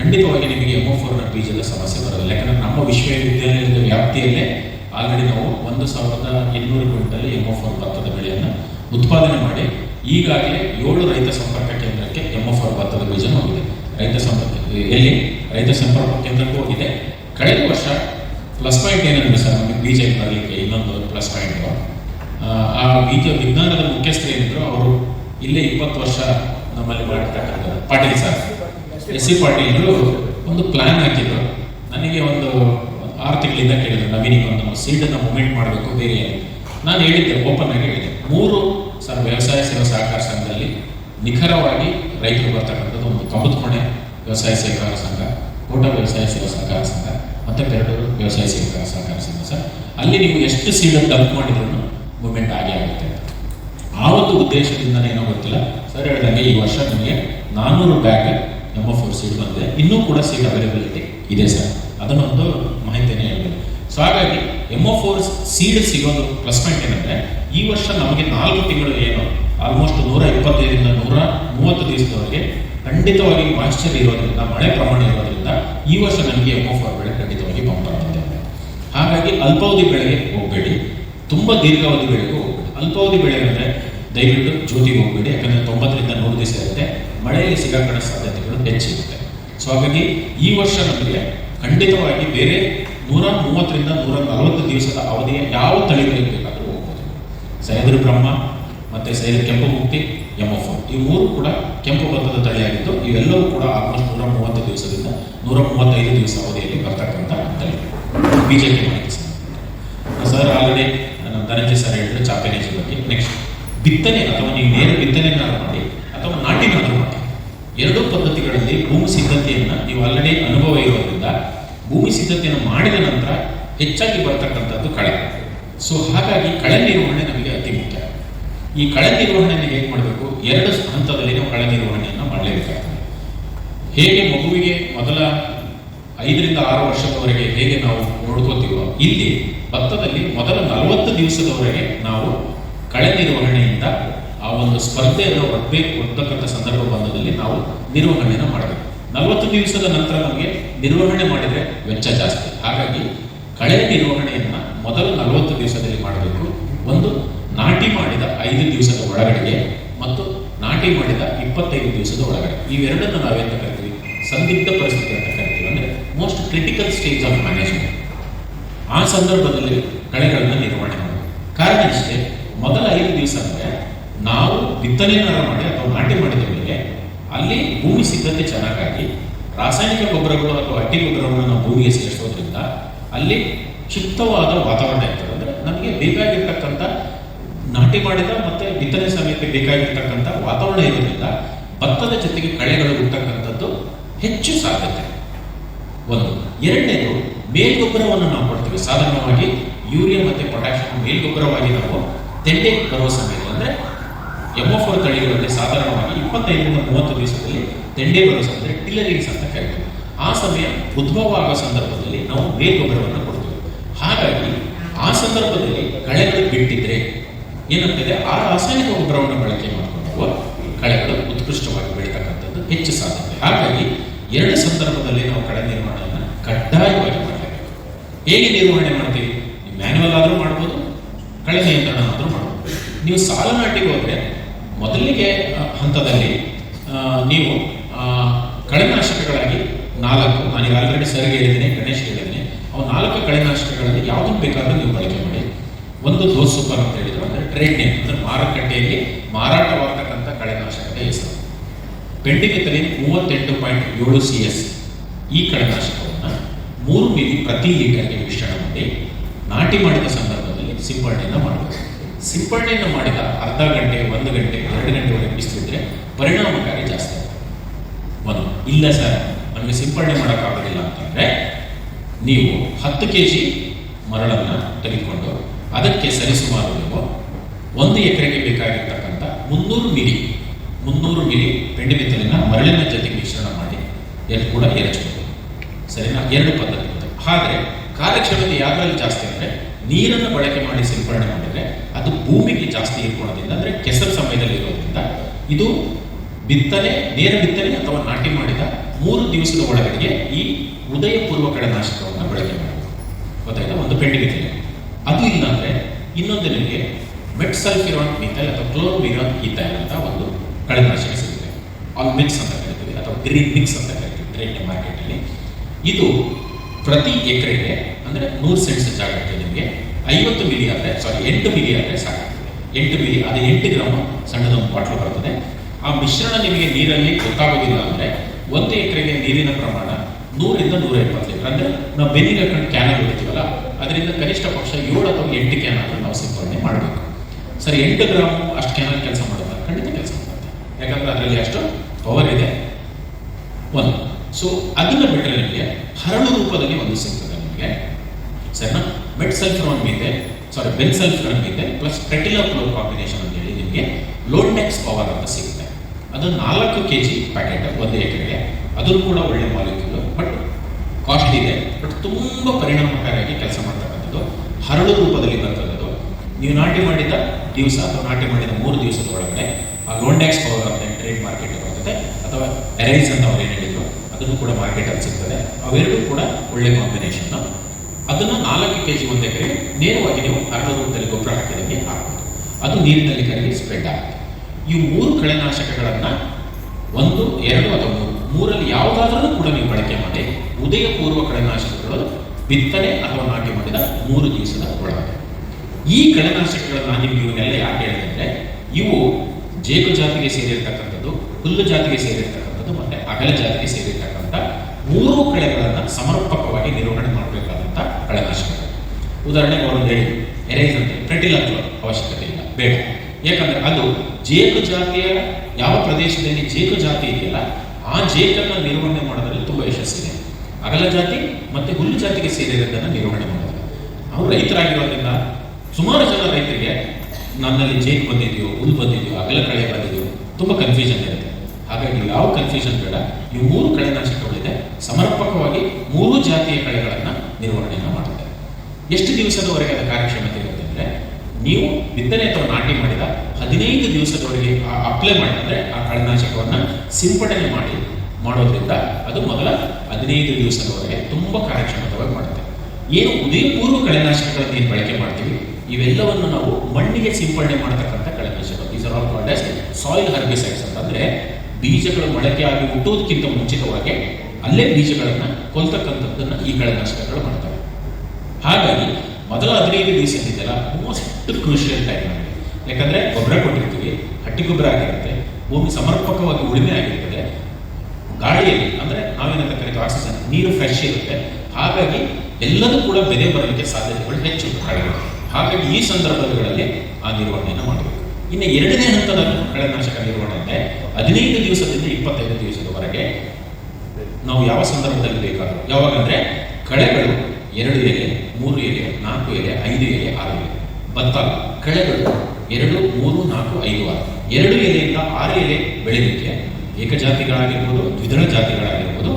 Speaker 1: ಖಂಡಿತವಾಗಿ ನಿಮಗೆ ಎಂ ಬೀಜದ ಸಮಸ್ಯೆ ಬರೋದಿಲ್ಲ. ಯಾಕಂದರೆ ನಮ್ಮ ವಿಶ್ವವಿದ್ಯಾಲಯದ ವ್ಯಾಪ್ತಿಯಲ್ಲೇ ಆಲ್ರೆಡಿ ನಾವು ಒಂದು ಸಾವಿರದ ಇನ್ನೂರು ಕ್ವಿಂಟಲ್ ಎಂ ಆರ್ ಭತ್ತದ ಬೆಳೆಯನ್ನು ಉತ್ಪಾದನೆ ಮಾಡಿ ಈಗಾಗಲೇ ಏಳು ರೈತ ಸಂಪರ್ಕ ಕೇಂದ್ರಕ್ಕೆ ಎಂ ಆರ್ ಭತ್ತದ ಬೀಜ ಹೋಗಿದೆ. ರೈತ ಸಂಪರ್ಕ, ಎಲ್ಲಿ? ರೈತ ಸಂಪರ್ಕ ಕೇಂದ್ರಕ್ಕೂ ಹೋಗಿದೆ. ಕಳೆದ ವರ್ಷ ಪ್ಲಸ್ ಪಾಯಿಂಟ್ ಏನಂದ್ರೆ ಸರ್ ನಮಗೆ ಬೀಜ ಬರಲಿಕ್ಕೆ ಇನ್ನೊಂದು ಪ್ಲಸ್ ಪಾಯಿಂಟ್ ಆ ಬೀಜ ವಿಜ್ಞಾನದ ಮುಖ್ಯಸ್ಥರು ಏನಿದ್ರು ಅವರು ಇಲ್ಲೇ ಇಪ್ಪತ್ತು ವರ್ಷ ನಮ್ಮಲ್ಲಿ ಮಾಡಿರ್ತಕ್ಕಂಥ Patil sir, S C Patil ಒಂದು ಪ್ಲಾನ್ ಹಾಕಿದ್ರು. ನನಗೆ ಒಂದು ಆರು ತಿಂಗಳಿಂದ ಕೇಳಿದ್ರು ನವೀನಿಗೆ ಒಂದು ಸೀಡನ್ನು ಮೂಮೆಂಟ್ ಮಾಡಬೇಕು, ಬೇರೆ. ನಾನು ಹೇಳಿದ್ದೆ, ಓಪನ್ ಆಗಿ ಹೇಳಿದ್ದೆ. ಮೂರು ಸರ್, ವ್ಯವಸಾಯ ಸೇವಾ ಸಹಕಾರ ಸಂಘದಲ್ಲಿ ನಿಖರವಾಗಿ ರೈತರು ಬರ್ತಕ್ಕಂಥದ್ದು ಒಂದು ಕಬುತ್ಕೊಣೆ ವ್ಯವಸಾಯ ಸಹಕಾರ ಸಂಘ, ಕೋಟ ವ್ಯವಸಾಯ ಸೇವಾ ಸಹಕಾರ ಸಂಘ, ಮತ್ತು ಪೆರಡೂರು ವ್ಯವಸಾಯ ಸೇವಾ ಸಹಕಾರ ಸಂಘ, ಸರ್. ಅಲ್ಲಿ ನೀವು ಎಷ್ಟು ಸೀಡನ್ನು ಡಂಪ್ ಮಾಡಿದ್ರು ಮೂಮೆಂಟ್ ಆಗಿ ಆಗುತ್ತೆ ಆ ಒಂದು ಉದ್ದೇಶದಿಂದ ಏನೋ ಗೊತ್ತಿಲ್ಲ. ಸರ್ ಹೇಳಿದಂಗೆ ಈ ವರ್ಷ ನಿಮಗೆ ನಾನ್ನೂರು ಬ್ಯಾಗ್, ನಮ್ಮ ಫೋರ್ ಸೀಟ್ ಬಂದಿದೆ. ಇನ್ನೂ ಕೂಡ ಸೀಟ್ ಅವೈಲೇಬಿಲಿಟಿ ಇದೆ, ಸರ್. ಅದನ್ನೊಂದು ಮಾಹಿತಿಯನ್ನು ಇಲ್ಲ ಸೊ ಹಾಗಾಗಿ ಎಂ ಒ ಫೋರ್ ಸೀಡ್ ಸಿಗೋದು ಪ್ಲಸ್ ಪಾಯಿಂಟ್ ಏನಂದ್ರೆ, ಈ ವರ್ಷ ನಮಗೆ ನಾಲ್ಕು ತಿಂಗಳು ಏನು? ಆಲ್ಮೋಸ್ಟ್ ನೂರ ಇಪ್ಪತ್ತೈದರಿಂದ ನೂರ ಮೂವತ್ತು ದಿವಸದವರೆಗೆ ಖಂಡಿತವಾಗಿ ಮಾಯಿಶ್ಚರ್ ಇರೋದ್ರಿಂದ, ಮಳೆ ಪ್ರಮಾಣ ಇರೋದ್ರಿಂದ ಈ ವರ್ಷ ನಮಗೆ ಎಂ ಫೋರ್ ಬೆಳೆ ಖಂಡಿತವಾಗಿ ಬಂಪರ್ ಆಗುತ್ತೆ ಹಾಗಾಗಿ ಅಲ್ಪಾವಧಿ ಬೆಳೆಗೆ ಹೋಗಬೇಡಿ. ತುಂಬ ದೀರ್ಘಾವಧಿ ಬೆಳೆಗೆ ಹೋಗಬೇಡಿ. ಅಲ್ಪಾವಧಿ ಬೆಳೆ ಅಂದರೆ ದಯವಿಟ್ಟು ಜ್ಯೋತಿಗೆ ಹೋಗಬೇಡಿ. ಯಾಕಂದರೆ ತೊಂಬತ್ತರಿಂದ ನೂರು ದಿವಸ ಇರುತ್ತೆ. ಮಳೆಯಲ್ಲಿ ಸಿಗಾಕೊಳ್ಳೋ ಸಾಧ್ಯತೆಗಳು ಹೆಚ್ಚಿರುತ್ತೆ. ಸೊ ಹಾಗಾಗಿ ಈ ವರ್ಷ ನಮಗೆ ಖಂಡಿತವಾಗಿ ಬೇರೆ ನೂರ ಮೂವತ್ತರಿಂದ ನೂರ ನಲವತ್ತು ದಿವಸದ ಅವಧಿಯ ಯಾವ ತಳಿಗಳಿಗೆ ಬೇಕಾದರೂ ಹೋಗ್ಬೋದು. ಸೈದ್ರ ಬ್ರಹ್ಮ, ಮತ್ತು ಸೈದ್ರ ಕೆಂಪು ಮುಕ್ತಿ ಎಂ ಎಫ್ ಈ ಮೂರು ಕೂಡ ಕೆಂಪು ಭತ್ತದ ತಳಿಯಾಗಿದ್ದು, ಇವೆಲ್ಲವೂ ಕೂಡ ಆಲ್ಮೋಸ್ಟ್ ನೂರ ಮೂವತ್ತು ದಿವಸದಿಂದ ನೂರ ಮೂವತ್ತೈದು ದಿವಸ ಅವಧಿಯಲ್ಲಿ ಬರ್ತಕ್ಕಂಥ ತಳಿ. ಬಿಜೆಪಿ ಮಾಹಿತಿ ಸರ್. ಸರ್, ಆಲ್ರೆಡಿ ನಮ್ಮ ಧನಂಜಯ ಸರ್ ಹೇಳಿದ್ರು ಚಾಪೇನೇಜ್ ಬಗ್ಗೆ. ನೆಕ್ಸ್ಟ್ ಬಿತ್ತನೆ, ಅಥವಾ ನೀವು ನೇರ ಬಿತ್ತನೆಯನ್ನು ಮಾಡಿ, ಅಥವಾ ನಾಟಿನಾದರೂ ಮಾಡಿ, ಎರಡೂ ಪದ್ಧತಿಗಳಲ್ಲಿ ಭೂಮಿ ಸಿದ್ಧತೆಯನ್ನು ನೀವು ಆಲ್ರೆಡಿ ಅನುಭವ ಇರೋದ್ರಿಂದ ಭೂಮಿ ಸಿದ್ಧತೆಯನ್ನು ಮಾಡಿದ ನಂತರ ಹೆಚ್ಚಾಗಿ ಬರ್ತಕ್ಕಂಥದ್ದು ಕಳೆ. ಸೊ ಹಾಗಾಗಿ ಕಳೆ ನಿರ್ವಹಣೆ ನಮಗೆ ಅತಿ ಮುಖ್ಯ. ಈ ಕಳೆ ನಿರ್ವಹಣೆಯನ್ನು ಹೇಗೆ ಮಾಡಬೇಕು? ಎರಡು ಹಂತದಲ್ಲಿ ನಾವು ಕಳೆ ನಿರ್ವಹಣೆಯನ್ನು ಮಾಡಲೇಬೇಕಾಗ್ತದೆ. ಹೇಗೆ ಮಗುವಿಗೆ ಮೊದಲ ಐದರಿಂದ ಆರು ವರ್ಷದವರೆಗೆ ಹೇಗೆ ನಾವು ನೋಡ್ಕೋತೀವೋ, ಇಲ್ಲಿ ಭತ್ತದಲ್ಲಿ ಮೊದಲ ನಲವತ್ತು ದಿವಸದವರೆಗೆ ನಾವು ಕಳೆ ನಿರ್ವಹಣೆಯಿಂದ ಆ ಒಂದು ಸ್ಪರ್ಧೆಯನ್ನು ಒಡ್ಬೇಕು ಒಡ್ತಕ್ಕಂಥ ಸಂದರ್ಭ ಬಂದದಲ್ಲಿ ನಾವು ನಿರ್ವಹಣೆಯನ್ನು ಮಾಡಬೇಕು. ನಲವತ್ತು ದಿವಸದ ನಂತರ ನಮಗೆ ನಿರ್ವಹಣೆ ಮಾಡಿದರೆ ವೆಚ್ಚ ಜಾಸ್ತಿ. ಹಾಗಾಗಿ ಕಳೆ ನಿರ್ವಹಣೆಯನ್ನು ಮೊದಲು ನಲವತ್ತು ದಿವಸದಲ್ಲಿ ಮಾಡಬೇಕು. ಒಂದು, ನಾಟಿ ಮಾಡಿದ ಐದು ದಿವಸದ ಒಳಗಡೆಗೆ ಮತ್ತು ನಾಟಿ ಮಾಡಿದ ಇಪ್ಪತ್ತೈದು ದಿವಸದ ಒಳಗಡೆ. ಇವೆರಡನ್ನು ನಾವೆಂತ ಕರಿತೀವಿ? ಸಂದಿಗ್ಧ ಪರಿಸ್ಥಿತಿ ಅಂತ ಕರಿತೀವಿ. ಅಂದರೆ most critical stage of management ಆ ಸಂದರ್ಭದಲ್ಲಿ ಕಳೆಗಳನ್ನು ನಿರ್ವಹಣೆ ಮಾಡಬೇಕು ಕಾರಣ ಇಷ್ಟೇ, ಮೊದಲ ಐದು ದಿವಸ ಅಂದರೆ ನಾವು ಬಿತ್ತನೆಯನ್ನು ಮಾಡಿ ಅಥವಾ ನಾಟಿ ಮಾಡಿದ ಅಲ್ಲಿ ಭೂಮಿ ಸಿದ್ಧತೆ ಚೆನ್ನಾಗಾಗಿ ರಾಸಾಯನಿಕ ಗೊಬ್ಬರಗಳು ಅಥವಾ ಹಟ್ಟಿ ಗೊಬ್ಬರಗಳನ್ನು ನಾವು ಭೂಮಿಗೆ ಸೇರಿಸೋದ್ರಿಂದ ಅಲ್ಲಿ ಕ್ಷಿಪ್ತವಾದ ವಾತಾವರಣ ಇರ್ತದೆ. ಅಂದ್ರೆ ನಮಗೆ ಬೇಕಾಗಿರ್ತಕ್ಕಂಥ ನಾಟಿ ಮಾಡಿದ ಮತ್ತೆ ಬಿತ್ತನೆ ಸಮಯಕ್ಕೆ ಬೇಕಾಗಿರ್ತಕ್ಕಂಥ ವಾತಾವರಣ ಇರೋದ್ರಿಂದ ಭತ್ತದ ಜೊತೆಗೆ ಕಳೆಗಳು ಹುಟ್ಟಕ್ಕಂಥದ್ದು ಹೆಚ್ಚು ಸಾಧ್ಯತೆ. ಒಂದು. ಎರಡನೇದು, ಮೇಲ್ಗೊಬ್ಬರವನ್ನು ನಾವು ಕೊಡ್ತೀವಿ. ಸಾಧಾರಣವಾಗಿ ಯೂರಿಯಾ ಮತ್ತೆ ಪೊಟ್ಯಾಷಿಯಂ ಮೇಲ್ಗೊಬ್ಬರವಾಗಿ ನಾವು ತೆಂಡೆ ಬರುವ ಸಮಯದಲ್ಲಿ. ಅಂದ್ರೆ ಎಮೋಫೋರ್ ತಳಿಗಳಲ್ಲಿ ಸಾಧಾರಣವಾಗಿ ಇಪ್ಪತ್ತೈದರಿಂದ ಮೂವತ್ತು ದಿವಸದಲ್ಲಿ ತೆಂಡೆ ಸಂದರ್ಭ ಟಿಲರಿಂಗ್ಸ್ ಅಂತ ಕರೀತೀವಿ ಆ ಸಮಯ ಉದ್ಭವ ಆಗೋ ಸಂದರ್ಭದಲ್ಲಿ ನಾವು ಮೇಲ್ಗೊಬ್ಬರವನ್ನು ಕೊಡ್ತೀವಿ. ಹಾಗಾಗಿ ಆ ಸಂದರ್ಭದಲ್ಲಿ ಕಳೆಗಳು ಬಿಟ್ಟಿದ್ರೆ ಏನಾಗ್ತದೆ? ಆ ರಾಸಾಯನಿಕ ಗೊಬ್ಬರವನ್ನು ಬಳಕೆ ಮಾಡಿಕೊಂಡು ಕಳೆಗಳು ಉತ್ಕೃಷ್ಟವಾಗಿ ಬೆಳೀತಕ್ಕಂಥದ್ದು ಹೆಚ್ಚು ಸಾಧ್ಯತೆ. ಹಾಗಾಗಿ ಎರಡು ಸಂದರ್ಭದಲ್ಲಿ ನಾವು ಕಳೆ ನಿರ್ವಹಣೆಯನ್ನು ಕಡ್ಡಾಯವಾಗಿ ಮಾಡಬೇಕು ಹೇಗೆ ನಿರ್ವಹಣೆ ಮಾಡ್ತೀವಿ? ಮ್ಯಾನ್ಯಲ್ ಆದರೂ ಮಾಡ್ಬೋದು, ಕಳೆ ನಿಯಂತ್ರಣ ಆದರೂ ಮಾಡ್ಬೋದು. ನೀವು ಸಾಲ ನಾಟಿಗೆ ಹೋದರೆ ಮೊದಲಿಗೆ ಹಂತದಲ್ಲಿ ನೀವು ಕಳೆನಾಶಕಗಳಾಗಿ ನಾಲ್ಕು, ನಾನು ಆಲ್ರೆಡಿ ಸರ್ಗೆ ಹೇಳಿದ್ದೀನಿ, ಗಣೇಶ್ ಹೇಳಿದ್ದೀನಿ, ಅವು ನಾಲ್ಕು ಕಳೆನಾಶಕಗಳಲ್ಲಿ ಯಾವುದನ್ನು ಬೇಕಾದರೂ ನೀವು ಬಳಕೆ ಮಾಡಿ. ಒಂದು ದೋಸ್ ಸೂಪರ್ ಅಂತ ಹೇಳಿದ್ರು, ಅಂದರೆ ಟ್ರೇಡ್ ನೇಮ್, ಅಂದರೆ ಮಾರುಕಟ್ಟೆಯಲ್ಲಿ ಮಾರಾಟವಾಗತಕ್ಕಂಥ ಕಳೆನಾಶಕದ ಹೆಸರು. ಪೆಂಡಿಗೆತಲಿ ಮೂವತ್ತೆಂಟು ಪಾಯಿಂಟ್ ಏಳು ಸಿ ಎಸ್ ಈ ಕಳೆನಾಶಕವನ್ನು ಮೂರು ಮಿಲಿ ಪ್ರತಿ ಲೀಟರ್ಗೆ ಮಿಶ್ರಣ ಮಾಡಿ ನಾಟಿ ಮಾಡಿದ ಸಂದರ್ಭದಲ್ಲಿ ಸಿಂಪಡಣೆಯನ್ನು ಮಾಡಬೇಕು ಸಿಂಪಡಣೆಯನ್ನು ಮಾಡಿದ ಅರ್ಧ ಗಂಟೆ, ಒಂದು ಗಂಟೆ, ಎರಡು ಗಂಟೆವರೆಗೆ ಬಿಸಿಲಿದ್ರೆ ಪರಿಣಾಮಕಾರಿ ಜಾಸ್ತಿ. ಒಂದು ಇಲ್ಲ ಸರ್, ನಮಗೆ ಸಿಂಪಡಣೆ ಮಾಡೋಕ್ಕಾಗೋದಿಲ್ಲ ಅಂತಂದರೆ ನೀವು ಹತ್ತು ಕೆ ಜಿ ಮರಳನ್ನು ತೆಗೆದುಕೊಂಡು ಅದಕ್ಕೆ ಸರಿಸುಮಾರು ನೀವು ಒಂದು ಎಕರೆಗೆ ಬೇಕಾಗಿರ್ತಕ್ಕಂಥ ಮುನ್ನೂರು ಮಿಲಿ ಮುನ್ನೂರು ಮಿಲಿ ಪೆಂಡಿ ಬಿತ್ತಲಿನ ಮರಳಿನ ಜೊತೆಗೆ ಮಿಶ್ರಣ ಮಾಡಿ ಎಲ್ಲಿ ಕೂಡ ಎರಚಬಹುದು ಸರಿನಾ? ಎರಡು ಪದ್ಧತಿ ಆದರೆ ಕಾರ್ಯಕ್ಷಮತೆ ಯಾವುದರಲ್ಲಿ ಜಾಸ್ತಿ ಅಂದರೆ ನೀರನ್ನು ಬಳಕೆ ಮಾಡಿ ಸಿಂಪಡಣೆ ಮಾಡಿದರೆ ಅದು ಭೂಮಿಗೆ ಜಾಸ್ತಿ ಇರ್ಕೊಳ್ಳೋದ್ರಿಂದ ಅಂದರೆ ಕೆಸರು ಸಮಯದಲ್ಲಿ ಇರೋದ್ರಿಂದ ಇದು ಬಿತ್ತನೆ, ನೇರ ಬಿತ್ತನೆ ಅಥವಾ ನಾಟಿ ಮಾಡಿದ ಮೂರು ದಿವಸದ ಒಳಗಡೆಗೆ ಈ ಉದಯ ಪೂರ್ವ ಕಳೆನಾಶಕವನ್ನು ಬಳಕೆ ಮಾಡಬೇಕು ಗೊತ್ತಾಯ್ತಾ? ಒಂದು ಪೆಂಡಿಗೆ ಅದು ಇಲ್ಲ ಅಂದರೆ ಇನ್ನೊಂದು ನಿಮಗೆ ಮೆಟ್ಸಲ್ಫಿರಾನ್ ಮಿಥೈಲ್ ಅಥವಾ ಕ್ಲೋರ್ಮಿರಾನ್ ಈಥೈಲ್ ಅಂತ ಒಂದು ಕಳೆನಾಶಕ ಸಿಗುತ್ತೆ. ಆಲ್ ಮಿಕ್ಸ್ ಅಂತ ಕರಿತೀವಿ, ಅಥವಾ ಗ್ರೀನ್ ಮಿಕ್ಸ್ ಅಂತ ಕರಿತೀವಿ ಟ್ರೇಡ್ ಮಾರ್ಕೆಟಲ್ಲಿ ಇದು ಪ್ರತಿ ಎಕರೆಗೆ ಅಂದರೆ ನೂರು ಸೆಂಟ್ಸ್ ಹೆಚ್ಚಾಗುತ್ತೆ ನಿಮಗೆ. ಐವತ್ತು ಮಿಲಿ ಆದರೆ ಸಾರಿ ಎಂಟು ಮಿಲಿ ಆದರೆ ಸಾಕಾಗ್ತದೆ ಎಂಟು ಮಿಲಿ, ಅದು ಎಂಟು ಗ್ರಾಮ್ ಸಣ್ಣದೊಂದು ಬಾಟ್ಲು ಬರ್ತದೆ. ಆ ಮಿಶ್ರಣ ನಿಮಗೆ ನೀರಲ್ಲಿ ಗೊತ್ತಾಗೋದಿಲ್ಲ ಅಂದರೆ ಒಂದು ಎಕರೆಗೆ ನೀರಿನ ಪ್ರಮಾಣ ನೂರಿಂದ ನೂರ ಇಪ್ಪತ್ತು ಲೀಟರ್. ಅಂದರೆ ನಾವು ಬೆನ್ನಿಗೆ ಹಾಕೊಂಡು ಕ್ಯಾನಲ್ ಹೊಡಿತೀವಲ್ಲ, ಅದರಿಂದ ಕನಿಷ್ಠ ಪಕ್ಷ ಏಳು ಅಥವಾ ಎಂಟು ಕ್ಯಾನ್ ಆದರೂ ನಾವು ಸಿಂಪಡಣೆ ಮಾಡಬೇಕು. ಸರಿ, ಎಂಟು ಗ್ರಾಮ್ ಅಷ್ಟು ಕ್ಯಾನಲ್ ಕೆಲಸ ಮಾಡೋದು ಖಂಡಿತ ಕೆಲಸ ಮಾಡುತ್ತೆ. ಯಾಕಂದ್ರೆ ಅದರಲ್ಲಿ ಅಷ್ಟು ಪವರ್ ಇದೆ. ಒಂದು. ಸೊ ಅದನ್ನ ಬಿಟ್ಟರೆ ನಿಮಗೆ ಹರಳು ರೂಪದಲ್ಲಿ ಒಂದು ಸಿಗ್ತದೆ ಸರಿನಾ ಮೆಟ್ ಸಲ್ಫರ್ ಒಂದು ಇದೆ. ಸಾರಿ ಬೆನ್ ಒಂದು ಇದೆ ಪ್ಲಸ್ ಕಟಿಲಾ ಕ್ಲೋರ್ ಕಾಂಬಿನೇಷನ್ ಅಂತ ಹೇಳಿ ನಿಮಗೆ ಲೋಟೆಕ್ಸ್ ಪವರ್ ಅಂತ ಸಿಗುತ್ತೆ. ಅದು ನಾಲ್ಕು ಕೆ ಜಿ ಪ್ಯಾಕೆಟ್ ಒಂದು ಎಕರೆಗೆ. ಅದು ಕೂಡ ಒಳ್ಳೆ ಮಾಲಿಕ್ಯೂಲ್ ಬಟ್ ಕಾಸ್ಟ್ಲಿ ಇದೆ. ಬಟ್ ತುಂಬ ಪರಿಣಾಮಕಾರಿಯಾಗಿ ಕೆಲಸ ಮಾಡ್ತಕ್ಕಂಥದ್ದು. ಹರಳು ರೂಪದಲ್ಲಿ ಬರ್ತಕ್ಕಂಥದ್ದು ನೀವು ನಾಟಿ ಮಾಡಿದ ದಿವಸ ಅಥವಾ ನಾಟಿ ಮಾಡಿದ ಮೂರು ದಿವಸದ ಒಳಗಡೆ ಆ ಲೋಂಡ್ಯಾಕ್ಸ್ ಪವರ್ ಅಂತ ಟ್ರೇಡ್ ಮಾರ್ಕೆಟ್ ಬರ್ತದೆ. ಅಥವಾ ಎರೈಸ್ ಅಂತ ಅವ್ರು ಏನು ಹೇಳಿದ್ರು, ಅದನ್ನು ಕೂಡ ಮಾರ್ಕೆಟಲ್ಲಿ ಸಿಗ್ತದೆ. ಅವೆರಡೂ ಕೂಡ ಒಳ್ಳೆ ಕಾಂಬಿನೇಷನ್ ಅದನ್ನು ನಾಲ್ಕು ಕೆ ಜಿ ಒಂದು ಎಕರೆಗೆ ನೇರವಾಗಿ ನೀವು ಅರ್ಧದಲ್ಲಿ ಗೊಬ್ಬರ ಹಾಕಿದಂಗೆ ಹಾಕ್ಬೋದು. ಅದು ನೀರಿನಲ್ಲಿ ಕರಗಿ ಸ್ಪ್ರೆಡ್ ಆಗುತ್ತೆ. ಈ ಮೂರು ಕಳೆನಾಶಕಗಳನ್ನು ಒಂದು, ಎರಡು ಅಥವಾ ಮೂರು ಮೂರಲ್ಲಿ ಯಾವುದಾದ್ರೂ ಕೂಡ ನೀವು ಬಳಕೆ ಮಾಡಿ ಉದಯ ಪೂರ್ವ ಕಳೆನಾಶಕಗಳು ಬಿತ್ತನೆ ಅಥವಾ ನಾಟಿ ಮಾಡಿದ ಮೂರು ದಿವಸದ ಒಳಗೆ. ಈ ಕಳೆನಾಶಕಗಳನ್ನ ನಿಮ್ಗೆ ಇವನ್ನೆಲ್ಲ ಯಾಕೆ ಹೇಳಿದ್ರೆ ಇವು ಜೇಕು ಜಾತಿಗೆ ಸೇರಿರ್ತಕ್ಕಂಥದ್ದು, ಹುಲ್ಲು ಜಾತಿಗೆ ಸೇರಿರ್ತಕ್ಕಂಥದ್ದು ಮತ್ತೆ ಅಗಲ ಜಾತಿಗೆ ಸೇರಿರ್ತಕ್ಕಂಥ ಮೂರು ಕಳೆಗಳನ್ನು ಸಮರ್ಪಕವಾಗಿ ನಿರ್ವಹಣೆ ಕಳೆನಾಶಕಗಳು ಉದಾಹರಣೆಗೆ ಅವರು ಹೇಳಿ ಎರೇಸ್ ಅಂತ ಅವಶ್ಯಕತೆ ಇಲ್ಲ, ಬೇಡ. ಯಾಕಂದ್ರೆ ಅದು ಜೇಕು ಜಾತಿಯ ಯಾವ ಪ್ರದೇಶದಲ್ಲಿ ಜೇಕು ಜಾತಿ ಇದೆಯಲ್ಲ, ಆ ಜೇಕನ್ನು ನಿರ್ವಹಣೆ ಮಾಡೋದ್ರಲ್ಲಿ ತುಂಬಾ ಯಶಸ್ಸಿದೆ. ಅಗಲ ಜಾತಿ ಮತ್ತೆ ಹುಲ್ಲು ಜಾತಿಗೆ ಸೇರಿರೋದನ್ನು ನಿರ್ವಹಣೆ ಮಾಡೋದು. ಅವರು ರೈತರಾಗಿರೋದ್ರಿಂದ ಸುಮಾರು ಜನ ರೈತರಿಗೆ ನನ್ನಲ್ಲಿ ಜೇನು ಬಂದಿದೆಯೋ ಹುಲ್ಲು ಬಂದಿದೆಯೋ, ಅಗಲ ಕಳೆ ಬಂದಿದೆಯೋ, ತುಂಬ ಕನ್ಫ್ಯೂಷನ್ ಇರುತ್ತೆ. ಹಾಗಾಗಿ ಯಾವ ಕನ್ಫ್ಯೂಷನ್ ಬೇಡ. ಈ ಮೂರು ಕಳೆನಾಶಕಗಳಿದೆ ಸಮರ್ಪಕವಾಗಿ ಮೂರು ಜಾತಿಯ ಕಳೆಗಳನ್ನು ನಿರ್ವಹಣೆಯನ್ನು ಮಾಡುತ್ತೆ ಎಷ್ಟು ದಿವಸದವರೆಗೆ ಅದರ ಕಾರ್ಯಕ್ಷಮತೆ ಇರುತ್ತೆ ಅಂದರೆ ನೀವು ಬಿತ್ತನೆ ಅಥವಾ ನಾಟಿ ಮಾಡಿದ ಹದಿನೈದು ದಿವಸದವರೆಗೆ ಅಪ್ಲೈ ಮಾಡಿದರೆ ಆ ಕಳೆನಾಶಕವನ್ನು ಸಿಂಪಡಣೆ ಮಾಡಿ ಮಾಡೋದ್ರಿಂದ ಅದು ಮೊದಲ ಹದಿನೈದು ದಿವಸದವರೆಗೆ ತುಂಬ ಕಾರ್ಯಕ್ಷಮತವಾಗಿ ಮಾಡುತ್ತೆ. ಏನು ಉದಯ ಪೂರ್ವ ಕಳೆನಾಶಕಗಳನ್ನು ಏನು ಬಳಕೆ ಮಾಡ್ತೀವಿ, ಇವೆಲ್ಲವನ್ನು ನಾವು ಮಣ್ಣಿಗೆ ಸಿಂಪಡಣೆ ಮಾಡ್ತಕ್ಕಂಥ ಕಳೆನಾಶಕ these are all called soil herbicides ಅಂತಂದರೆ ಬೀಜಗಳು ಮೊಳಕೆ ಆಗಿ ಮುಂಚಿತವಾಗಿ ಅಲ್ಲೇ ಬೀಜಗಳನ್ನು ಕೊಲ್ತಕ್ಕಂಥದ್ದನ್ನು ಈ ಕಳೆನಾಶಕಗಳು ಮಾಡ್ತವೆ. ಹಾಗಾಗಿ ಮೊದಲ ಹದಿನೈದು ದಿವಸ ಮೋಸ್ಟ್ ಕ್ರೂಷಿಯಲ್ ಟೈಮ್ ನಮಗೆ ಯಾಕಂದರೆ ಗೊಬ್ಬರ ಕೊಟ್ಟಿರ್ತೀವಿ, ಹಟ್ಟಿ ಗೊಬ್ಬರ ಆಗಿರುತ್ತೆ, ಭೂಮಿ ಸಮರ್ಪಕವಾಗಿ ಉಳುಮೆ ಆಗಿರ್ತದೆ, ಗಾಳಿಯಲ್ಲಿ, ಅಂದರೆ ನಾವೇನಂತ ಕರೀತೀವಿ, ಆಕ್ಸಿಜನ್, ನೀರು ಫ್ರೆಶ್ ಇರುತ್ತೆ. ಹಾಗಾಗಿ ಎಲ್ಲದೂ ಕೂಡ ಬೆಲೆ ಬರಲಿಕ್ಕೆ ಸಾಧ್ಯತೆಗಳು ಹೆಚ್ಚು ಕಡಿಮೆ ಹಾಗಾಗಿ ಈ ಸಂದರ್ಭಗಳಲ್ಲಿ ಆ ನಿರ್ವಹಣೆಯನ್ನು ಮಾಡಬೇಕು. ಇನ್ನು ಎರಡನೇ ಹಂತದ ಕಳೆನಾಶಕ ನಿರ್ವಹಣೆ ಅಂದರೆ ಹದಿನೈದು ದಿವಸದಿಂದ ಇಪ್ಪತ್ತೈದು ದಿವಸದವರೆಗೆ ನಾವು ಯಾವ ಸಂದರ್ಭದಲ್ಲಿ ಬೇಕಾದರೂ, ಯಾವಾಗಂದ್ರೆ ಕಳೆಗಳು ಎರಡು ಎಲೆ, ಮೂರು ಎಲೆ, ನಾಲ್ಕು ಎಲೆ, ಐದು ಎಲೆ, ಆರು ಎಲೆ. ಭತ್ತ ಕಳೆಗಳು ಎರಡು, ಮೂರು, ನಾಲ್ಕು, ಐದು, ಆರು. ಎರಡು ಎಲೆಯಿಂದ ಆರು ಎಲೆ ಬೆಳೆಯಲಿಕ್ಕೆ ಏಕಜಾತಿಗಳಾಗಿರ್ಬೋದು, ದ್ವಿದಳ ಜಾತಿಗಳಾಗಿರ್ಬೋದು,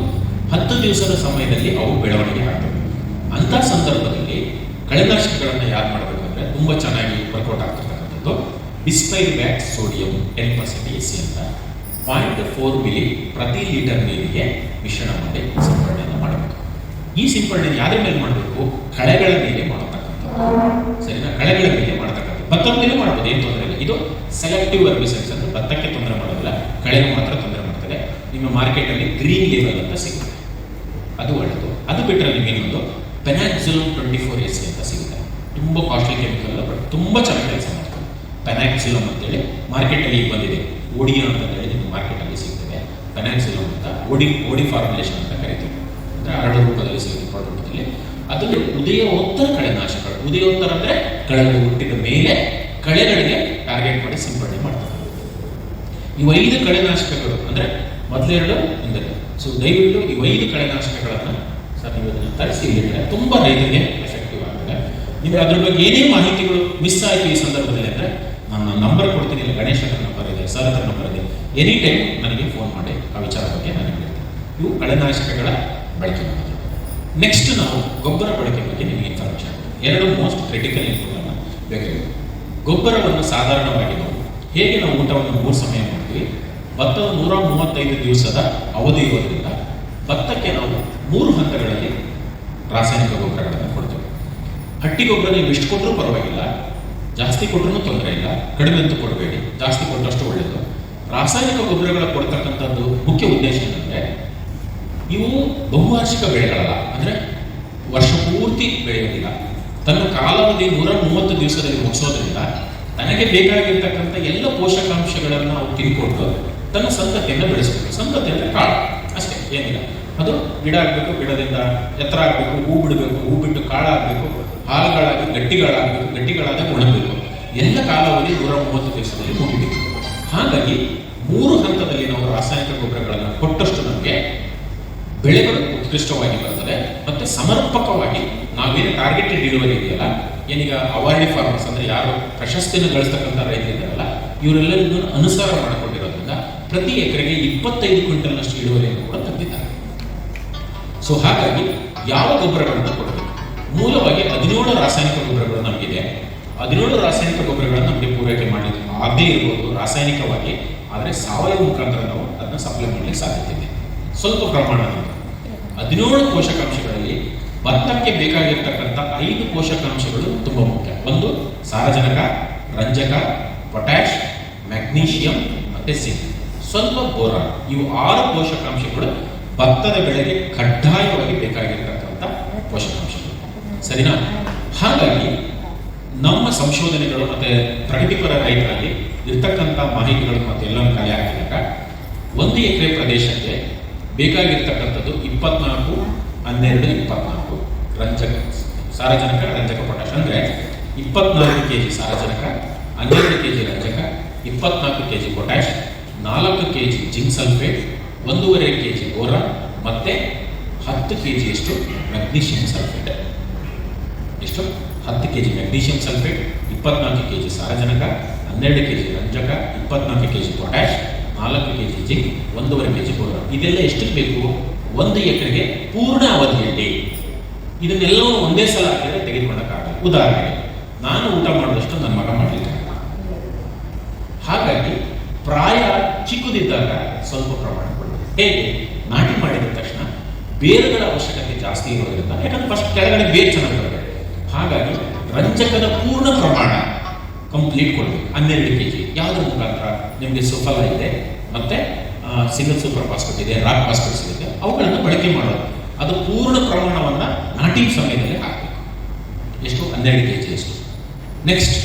Speaker 1: ಹತ್ತು ದಿವಸದ ಸಮಯದಲ್ಲಿ ಅವು ಬೆಳವಣಿಗೆ ಆಗ್ತವೆ. ಅಂಥ ಸಂದರ್ಭದಲ್ಲಿ ಕಳೆನಾಶಕಗಳನ್ನು ಯಾರು ಮಾಡಬೇಕು ಅಂದರೆ ತುಂಬ ಚೆನ್ನಾಗಿ ವರ್ಕೌಟ್ ಆಗ್ತಕ್ಕಂಥದ್ದು bispyribac sodium ten percent A C ಅಂತ. ಪಾಯಿಂಟ್ ಫೋರ್ ಮಿಲಿ ಪ್ರತಿ ಲೀಟರ್ ನೀರಿಗೆ ಮಿಶ್ರಣ ಮಾಡಿ ಸಿಂಪಡಣೆಯನ್ನು ಮಾಡಬೇಕು. ಈ ಸಿಂಪಡಣೆ ಯಾರ ಮೇಲೆ ಮಾಡಬೇಕು? ಕಳೆಗಳ ಮೇಲೆ ಮಾಡತಕ್ಕಂಥ ಸರಿನಾ? ಕಳೆಗಳ ಮೇಲೆ ಮಾಡತಕ್ಕಂಥದ್ದು. ಭತ್ತದ ಮೇಲೆ ಮಾಡ್ಬೋದು? ಏನು ತೊಂದರೆ ಇಲ್ಲ. ಇದು ಸೆಲೆಕ್ಟಿವ್ ಅರ್ಬಿಸೈಡ್ಸ್ ಅಂದ್ರೆ ಭತ್ತಕ್ಕೆ ತೊಂದರೆ ಮಾಡೋದಿಲ್ಲ. ಕಳೆಗೆ ಮಾತ್ರ ತೊಂದರೆ ಮಾಡ್ತದೆ. ನಿಮ್ಮ ಮಾರ್ಕೆಟಲ್ಲಿ ಗ್ರೀನ್ ಲೇಬಲ್ ಅಂತ ಸಿಗುತ್ತೆ. ಅದು ಒಳ್ಳೆಯದು ಅದು ಬಿಟ್ಟರೆ ನಿಮಗೆ ಇನ್ನೊಂದು ಪೆನಾಕ್ಸಿಲಮ್ ಟ್ವೆಂಟಿ ಫೋರ್ ಎಸ್ ಅಂತ ಸಿಗುತ್ತೆ. ತುಂಬ ಕಾಸ್ಟ್ಲಿ ಕೆಮಿಕಲ್ ಬಟ್ ತುಂಬ ಚೆನ್ನಾಗಿ ಕೆಲಸ ಮಾಡ್ತದೆ. ಪೆನಾಕ್ಸಿಲಮ್ ಅಂತೇಳಿ ಮಾರ್ಕೆಟಲ್ಲಿ ಈಗ ಬಂದಿದೆ. ಓಡಿಯೋ ಅಂತ ಹೇಳಿ ಮಾರ್ಕೆಟಲ್ಲಿ ಸಿಗ್ತದೆ. ಲೋನ್ ಅಂತ ಓಡಿ ಓಡಿ ಫಾರ್ಮುಲೇಷನ್ ಅಂತ ಕರಿತೀವಿ. ಅಂದರೆ ಹರಡು ರೂಪದಲ್ಲಿ ಸಿಗುತ್ತೆ ಪ್ರಾಡಕ್ಟಲ್ಲಿ ಅದರಲ್ಲಿ ಉದಯೋತ್ತರ ಕಳೆನಾಶಕಗಳು ಉದಯೋತ್ತರ ಅಂದರೆ ಕಳೆಗಳು ಹುಟ್ಟಿದ ಮೇಲೆ ಕಳೆಗಳಿಗೆ ಟಾರ್ಗೆಟ್ ಮಾಡಿ ಸಿಂಪಡಣೆ ಮಾಡ್ತಾರೆ. ಇವು ಐದು ಕಳೆನಾಶಕಗಳು ಅಂದರೆ ಮೊದಲೆರಡು ಅಂದರೆ ಸೊ ದಯವಿಟ್ಟು ಈ ಐದು ಕಳೆನಾಶಕಗಳನ್ನು ಸರ್ ನೀವು ಅದನ್ನು ತರಿಸಿ ಇಲ್ಲಿಟ್ಟರೆ ತುಂಬ ರೈತರಿಗೆ ಎಫೆಕ್ಟಿವ್ ಆಗ್ತದೆ. ನಿಮಗೆ ಅದ್ರ ಬಗ್ಗೆ ಏನೇ ಮಾಹಿತಿಗಳು ಮಿಸ್ ಆಯಿತು ಈ ಸಂದರ್ಭದಲ್ಲಿ ಅಂದರೆ ನನ್ನ ನಂಬರ್ ಕೊಡ್ತೀನಿ, ಇಲ್ಲ ಗಣೇಶ್ ಹತ್ರ ನಂಬರ್ ಇದೆ, ಸರ್ ನಂಬರ್ ಇದೆ. ಎನಿ ಟೈಮ್ ನನಗೆ ಫೋನ್ ಮಾಡಿ, ಆ ವಿಚಾರ ಬಗ್ಗೆ ನಾನು ಹೇಳ್ತೀನಿ. ಇವು ಕಳೆನಾಶಕಗಳ ಬಳಕೆ ಮಾಡಿದೆ ನೆಕ್ಸ್ಟ್ ನಾವು ಗೊಬ್ಬರ ಬಳಕೆ ಬಗ್ಗೆ ನಿಮಗೆ ಇನ್ಫಾರ್ಮೇಷನ್ ಎರಡು ಮೋಸ್ಟ್ ಕ್ರಿಟಿಕಲ್ ಇನ್ಫಾರ್ಮನ್ನು ಬೇಕಾಗಿದೆ ಗೊಬ್ಬರವನ್ನು ಸಾಧಾರಣವಾಗಿ ನಾವು ಹೇಗೆ ನಾವು ಊಟವನ್ನು ಮೂರು ಸಮಯ ಮಾಡ್ತೀವಿ? ಭತ್ತ ನೂರ ಮೂವತ್ತೈದು ದಿವಸದ ಅವಧಿ ಇರೋದ್ರಿಂದ ಭತ್ತಕ್ಕೆ ನಾವು ಮೂರು ಹಂತಗಳಲ್ಲಿ ರಾಸಾಯನಿಕ ಗೊಬ್ಬರಗಳನ್ನು ಕೊಡ್ತೇವೆ. ಹಟ್ಟಿ ಗೊಬ್ಬರ ನೀವು ಎಷ್ಟು ಕೊಟ್ಟರೂ ಪರವಾಗಿಲ್ಲ, ಜಾಸ್ತಿ ಕೊಟ್ಟರೂ ತೊಂದರೆ ಇಲ್ಲ, ಕಡಿಮೆ ಅಂತೂ ಕೊಡಬೇಡಿ, ಜಾಸ್ತಿ ಕೊಟ್ಟಷ್ಟು ಒಳ್ಳೆಯದು ರಾಸಾಯನಿಕ ಗೊಬ್ಬರಗಳ ಕೊಡ್ತಕ್ಕಂಥದ್ದು ಮುಖ್ಯ ಉದ್ದೇಶ ಏನಂದರೆ, ಇವು ಬಹುವಾರ್ಷಿಕ ಬೆಳೆಗಳಲ್ಲ, ಅಂದರೆ ವರ್ಷ ಪೂರ್ತಿ ಬೆಳೆಯೋದಿಲ್ಲ. ತನ್ನ ಕಾಲಾವಧಿ ನೂರ ಮೂವತ್ತು ದಿವಸದಲ್ಲಿ ಮುಗಿಸೋದ್ರಿಂದ ತನಗೆ ಬೇಕಾಗಿರ್ತಕ್ಕಂಥ ಎಲ್ಲ ಪೋಷಕಾಂಶಗಳನ್ನು ಅವು ತಿಳ್ಕೊಂಡು ತನ್ನ ಸಂತತಿಯನ್ನು ಬೆಳೆಸಬೇಕು. ಸಂತತಿ ಅಂದರೆ ಕಾಳು, ಅಷ್ಟೇ, ಏನಿಲ್ಲ. ಅದು ಗಿಡ ಆಗಬೇಕು, ಗಿಡದಿಂದ ಎತ್ತರ ಆಗಬೇಕು, ಹೂ ಬಿಡಬೇಕು, ಹೂ ಬಿಟ್ಟು ಕಾಳಾಗಬೇಕು ಹಾಲುಗಳಾಗಿ ಗಟ್ಟಿಗಳಾಗಬೇಕು ಗಟ್ಟಿಗಳಾದ ಉಣಬೇಕು. ಎಲ್ಲ ಕಾಲಾವಧಿ ನೂರ ಮೂವತ್ತು ದಿವಸದಲ್ಲಿ ಮುಗಿಬೇಕು. ಹಾಗಾಗಿ ಮೂರು ಹಂತದಲ್ಲಿ ನಾವು ರಾಸಾಯನಿಕ ಗೊಬ್ಬರಗಳನ್ನು ಕೊಟ್ಟಷ್ಟು ನಮಗೆ ಬೆಳೆಗಳು ಉತ್ಕೃಷ್ಟವಾಗಿ ಬರ್ತದೆ ಮತ್ತೆ ಸಮರ್ಪಕವಾಗಿ ನಾವೇನು ಟಾರ್ಗೆಟೆಡ್ ಇಳುವರಿ ಇದೆಯಲ್ಲ ಏನೀಗ ಅವಾರ್ಡಿ ಫಾರ್ಮರ್ಸ್ ಅಂದ್ರೆ ಯಾರು ಪ್ರಶಸ್ತಿಯನ್ನು ಗಳಿಸ್ತಕ್ಕಂಥ ರೈತರಿದ್ದಾರಲ್ಲ, ಇವರೆಲ್ಲರಿಗೂ ಅನುಸಾರ ಮಾಡಿಕೊಂಡಿರೋದ್ರಿಂದ ಪ್ರತಿ ಎಕರೆಗೆ ಇಪ್ಪತ್ತೈದು ಕ್ವಿಂಟಲ್ನಷ್ಟು ಇಳುವರಿಯನ್ನು ಕೂಡ ತಂದಿದ್ದಾರೆ. ಸೊ ಹಾಗಾಗಿ ಯಾವ ಗೊಬ್ಬರಗಳನ್ನು ಕೊಡಬೇಕು? ಮೂಲವಾಗಿ ಹದಿನೇಳು ರಾಸಾಯನಿಕ ಗೊಬ್ಬರಗಳು ನಮಗಿದೆ. ಹದಿನೇಳು ರಾಸಾಯನಿಕ ಗೊಬ್ಬರಗಳನ್ನು ನಮಗೆ ಪೂರೈಕೆ ಮಾಡಲಿಕ್ಕೆ ಆಗದೇ ಇರ್ಬೋದು, ರಾಸಾಯನಿಕವಾಗಿ ಆದರೆ ಸಾವಯವ ಮುಖಾಂತರ ನಾವು ಅದನ್ನ ಸಪ್ಲೈ ಮಾಡಲಿಕ್ಕೆ ಸಾಧ್ಯತೆ ಇದೆ. ಸ್ವಲ್ಪ ಪ್ರಮಾಣದಲ್ಲಿ ಹದಿನೇಳು ಪೋಷಕಾಂಶಗಳಲ್ಲಿ ಭತ್ತಕ್ಕೆ ಬೇಕಾಗಿರ್ತಕ್ಕಂಥ ಐದು ಪೋಷಕಾಂಶಗಳು ತುಂಬ ಮುಖ್ಯ. ಒಂದು ಸಾರಜನಕ, ರಂಜಕ ಪೊಟ್ಯಾಶ್ ಮ್ಯಾಗ್ನೀಷಿಯಂ ಮತ್ತು ಸಿಂಕ್ ಸ್ವಲ್ಪ ಬೋರಾನ್ ಇವು ಆರು ಪೋಷಕಾಂಶಗಳು ಭತ್ತದ ಬೆಳೆಗೆ ಕಡ್ಡಾಯವಾಗಿ ಬೇಕಾಗಿರ್ತಕ್ಕಂಥ ಪೋಷಕಾಂಶಗಳು. ಸರಿನಾ? ಹಾಗಾಗಿ ಸಂಶೋಧನೆಗಳು ಮತ್ತೆ ಪ್ರಗತಿಪರ ರೈತರಲ್ಲಿ ಇರ್ತಕ್ಕಂಥ ಮಾಹಿತಿಗಳು ಮತ್ತೆ ಎಲ್ಲ ಕಲೆ ಹಾಕಿದಾಗ ಒಂದು ಎಕರೆ ಪ್ರದೇಶಕ್ಕೆ ಬೇಕಾಗಿರ್ತಕ್ಕಂಥದ್ದು ಇಪ್ಪತ್ನಾಲ್ಕು, ಹನ್ನೆರಡು, ಇಪ್ಪತ್ನಾಲ್ಕು ರಂಜಕ, ಸಾರಜನಕ, ರಂಜಕ ಪೊಟ್ಯಾಶ್ ಅಂದ್ರೆ ಇಪ್ಪತ್ನಾಲ್ಕು ಕೆ ಜಿ ಸಾರಜನಕ, ಹನ್ನೆರಡು ಕೆ ಜಿ ರಂಜಕ, ಇಪ್ಪತ್ನಾಲ್ಕು ಕೆ ಜಿ ಪೊಟ್ಯಾಶ್ ನಾಲ್ಕು ಕೆ ಜಿ ಜಿಂಕ್ ಸಲ್ಫೇಟ್ ಒಂದೂವರೆ ಕೆ ಜಿ ಗೋರ ಮತ್ತೆ ಹತ್ತು ಕೆ ಜಿಯಷ್ಟು ಮೆಗ್ನೀಷಿಯಂ ಸಲ್ಫೇಟ್ ಎಷ್ಟು? ಹತ್ತು ಕೆ ಜಿ ಮೆಗ್ನೀಷಿಯಂ ಸಲ್ಫೇಟ್, ಇಪ್ಪತ್ನಾಲ್ಕು ಕೆ ಜಿ ಸಾರಜನಕ, ಹನ್ನೆರಡು ಕೆ ಜಿ ರಂಜಕ, ಇಪ್ಪತ್ನಾಲ್ಕು ಕೆ ಜಿ ಪೊಟ್ಯಾಶ್ ನಾಲ್ಕು ಕೆ ಜಿ ಜಿಂಕ್, ಒಂದೂವರೆ ಕೆ ಜಿ ಪೌಡರ್ ಇದೆಲ್ಲ ಎಷ್ಟು ಬೇಕು? ಒಂದು ಎಕರೆಗೆ ಪೂರ್ಣ ಅವಧಿಯಲ್ಲಿ. ಇದನ್ನೆಲ್ಲವೂ ಒಂದೇ ಸಲ ಹಾಕಿದ್ರೆ ತೆಗೆದುಕೊಳ್ಳೋಕ್ಕಾಗಲ್ಲ. ಉದಾಹರಣೆಗೆ, ನಾನು ಊಟ ಮಾಡಿದಷ್ಟು ನನ್ನ ಮಗ ಮಾಡಲಿಲ್ಲ ಹಾಗಾಗಿ, ಪ್ರಾಯ ಚಿಕ್ಕದಿದ್ದಾಗ ಸ್ವಲ್ಪ ಪ್ರಮಾಣ ಹೇಗೆ? ನಾಟಿ ಮಾಡಿದ ತಕ್ಷಣ ಬೇರುಗಳ ಅವಶ್ಯಕತೆ ಜಾಸ್ತಿ ಇರೋದ್ರಿಂದ, ಯಾಕಂದ್ರೆ ಫಸ್ಟ್ ಕೆಳಗಡೆ ಬೇರು ಚೆನ್ನಾಗಿ ಹಾಗಾಗಿ ರಂಜಕದ ಪೂರ್ಣ ಪ್ರಮಾಣ ಕಂಪ್ಲೀಟ್ ಕೊಡಬೇಕು. ಹನ್ನೆರಡು ಕೆ ಜಿ ಯಾವುದ್ರ ಮುಖಾಂತರ ನಿಮಗೆ ಸುಫಲ ಇದೆ, ಮತ್ತೆ ಸಿಂಗಲ್ ಸೂಪರ್ ಫಾಸ್ಫೇಟ್ ಇದೆ ರಾಕ್ ಫಾಸ್ಫೇಟ್ ಇದೆ ಅವುಗಳನ್ನು ಬಳಕೆ ಮಾಡೋದು. ಅದು ಪೂರ್ಣ ಪ್ರಮಾಣವನ್ನು ನಾಟಿ ಸಮಯದಲ್ಲಿ ಹಾಕಬೇಕು. ಎಷ್ಟು? ಹನ್ನೆರಡು ಕೆ ಜಿ ಎಷ್ಟು ನೆಕ್ಸ್ಟ್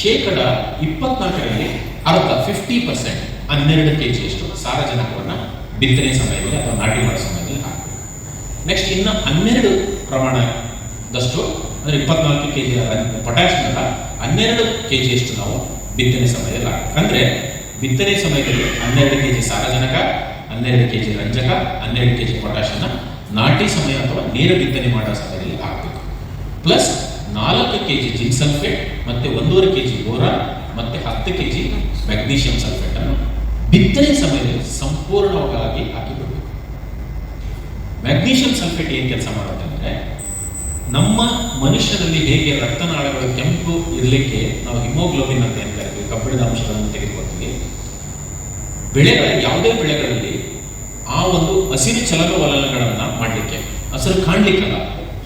Speaker 1: ಶೇಕಡ ಇಪ್ಪತ್ನಾಲ್ಕರಲ್ಲಿ ಅರ್ಧ ಫಿಫ್ಟಿ ಪರ್ಸೆಂಟ್ ಹನ್ನೆರಡು ಕೆ ಜಿಯಷ್ಟು ಸಾರಜನಕವನ್ನು ಬಿತ್ತನೆ ಸಮಯದಲ್ಲಿ ಅಥವಾ ನಾಟಿ ಮಾಡೋ ಸಮಯದಲ್ಲಿ ಹಾಕಬೇಕು. ನೆಕ್ಸ್ಟ್ ಇನ್ನು ಹನ್ನೆರಡು ಪ್ರಮಾಣದಷ್ಟು ಅಂದರೆ ಇಪ್ಪತ್ನಾಲ್ಕು ಕೆ ಜಿ ಪೊಟ್ಯಾಶ್ನೆಲ್ಲ ಹನ್ನೆರಡು ಕೆ ಜಿಯಷ್ಟು ನಾವು ಬಿತ್ತನೆ ಸಮಯದಲ್ಲಿ ಅಂದರೆ ಬಿತ್ತನೆ ಸಮಯದಲ್ಲಿ ಹನ್ನೆರಡು ಕೆ ಜಿ ಸಾರಜನಕ, ಹನ್ನೆರಡು ಕೆ ಜಿ ರಂಜಕ, ಹನ್ನೆರಡು ಕೆ ಜಿ ಪೊಟ್ಯಾಶನ್ನ ನಾಟಿ ಸಮಯ ಅಥವಾ ನೇರ ಬಿತ್ತನೆ ಮಾಡೋ ಸಮಯದಲ್ಲಿ ಹಾಕಬೇಕು. ಪ್ಲಸ್ ನಾಲ್ಕು ಕೆ ಜಿ ಜಿಂಕ್ ಸಲ್ಫೇಟ್, ಮತ್ತು ಒಂದೂವರೆ ಕೆ ಜಿ ಬೋರಾ, ಮತ್ತು ಹತ್ತು ಕೆ ಜಿ ಮೆಗ್ನೀಷಿಯಂ ಸಲ್ಫೇಟ್ ಅನ್ನು ಬಿತ್ತನೆ ಸಮಯದಲ್ಲಿ ಸಂಪೂರ್ಣವಾಗಿ ಹಾಕಿಬಿಡಬೇಕು ಮೆಗ್ನೀಷಿಯಂ ಸಲ್ಫೇಟ್ ಏನು ಕೆಲಸ ಮಾಡುತ್ತೆ ಅಂದರೆ ನಮ್ಮ ಮನುಷ್ಯನಲ್ಲಿ ಹೇಗೆ ರಕ್ತನಾಳಗಳು ಕೆಂಪು ಇರಲಿಕ್ಕೆ ನಾವು ಹಿಮೋಗ್ಲೋಬಿನ್ ಅಂತ ಏನು ಕರಿತೀವಿ? ಕಬ್ಬಿಣದ ಅಂಶಗಳನ್ನು ತೆಗೆದುಕೊಳ್ತೀವಿ. ಬೆಳೆಗಳ, ಯಾವುದೇ ಬೆಳೆಗಳಲ್ಲಿ ಆ ಒಂದು ಹಸಿರು ಚಲನವಲನಗಳನ್ನು ಮಾಡಲಿಕ್ಕೆ, ಹಸಿರು ಕಾಣ್ಲಿಕ್ಕಲ್ಲ,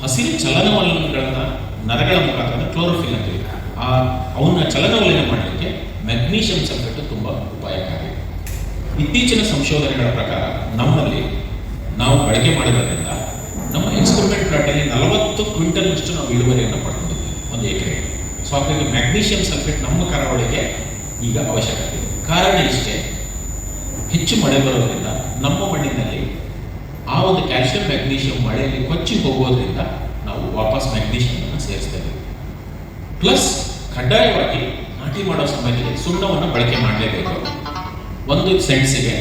Speaker 1: ಹಸಿರು ಚಲನವಲನಗಳನ್ನು ನರಗಳ ಮುಖಾಂತರ ಕ್ಲೋರೋಫಿಲ್ ಅಂತೀವಿ ಆ, ಅವನ್ನ ಚಲನವಲನ ಮಾಡಲಿಕ್ಕೆ ಮೆಗ್ನೀಷಿಯಂ ಸಲ್ಫೇಟ್ ತುಂಬ ಉಪಾಯಕಾರಿ ಇತ್ತೀಚಿನ ಸಂಶೋಧನೆಗಳ ಪ್ರಕಾರ ನಮ್ಮಲ್ಲಿ ನಾವು ಬಳಕೆ ಮಾಡೋದ್ರಿಂದ ನಮ್ಮ ಎಕ್ಸ್ಪೆರಿಮೆಂಟ್ ಪ್ಲಾಟಲ್ಲಿ ನಲವತ್ತು ಕ್ವಿಂಟಲ್ನಷ್ಟು ನಾವು ಇಳುವರಿಯನ್ನು ಪಡ್ಕೊಂಡಿದ್ದೀವಿ ಒಂದು ಎಕರೆ. ಸೊ ಹಾಗಾಗಿ ಮ್ಯಾಗ್ನೀಷಿಯಂ ಸಲ್ಫೇಟ್ ನಮ್ಮ ಕರಾವಳಿಗೆ ಈಗ ಅವಶ್ಯಕತೆ. ಇದೆ ಕಾರಣ ಇಷ್ಟೇ, ಹೆಚ್ಚು ಮಳೆ ಬರೋದ್ರಿಂದ, ನಮ್ಮ ಮಣ್ಣಿನಲ್ಲಿ ಆ ಒಂದು ಕ್ಯಾಲ್ಸಿಯಂ ಮ್ಯಾಗ್ನೀಷಿಯಂ ಮಳೆಯಲ್ಲಿ ಕೊಚ್ಚಿ ಹೋಗೋದ್ರಿಂದ ನಾವು ವಾಪಸ್ ಮ್ಯಾಗ್ನೀಷಿಯಂ ಸೇರಿಸ್ತೇವೆ. ಪ್ಲಸ್ ಕಡ್ಡಾಯವಾಗಿ ನಾಟಿ ಮಾಡೋ ಸಮಯದಲ್ಲಿ ಸುಣ್ಣವನ್ನು ಬಳಕೆ ಮಾಡಲೇಬೇಕು. ಒಂದು ಸೆಂಟ್ಸಿಗೆ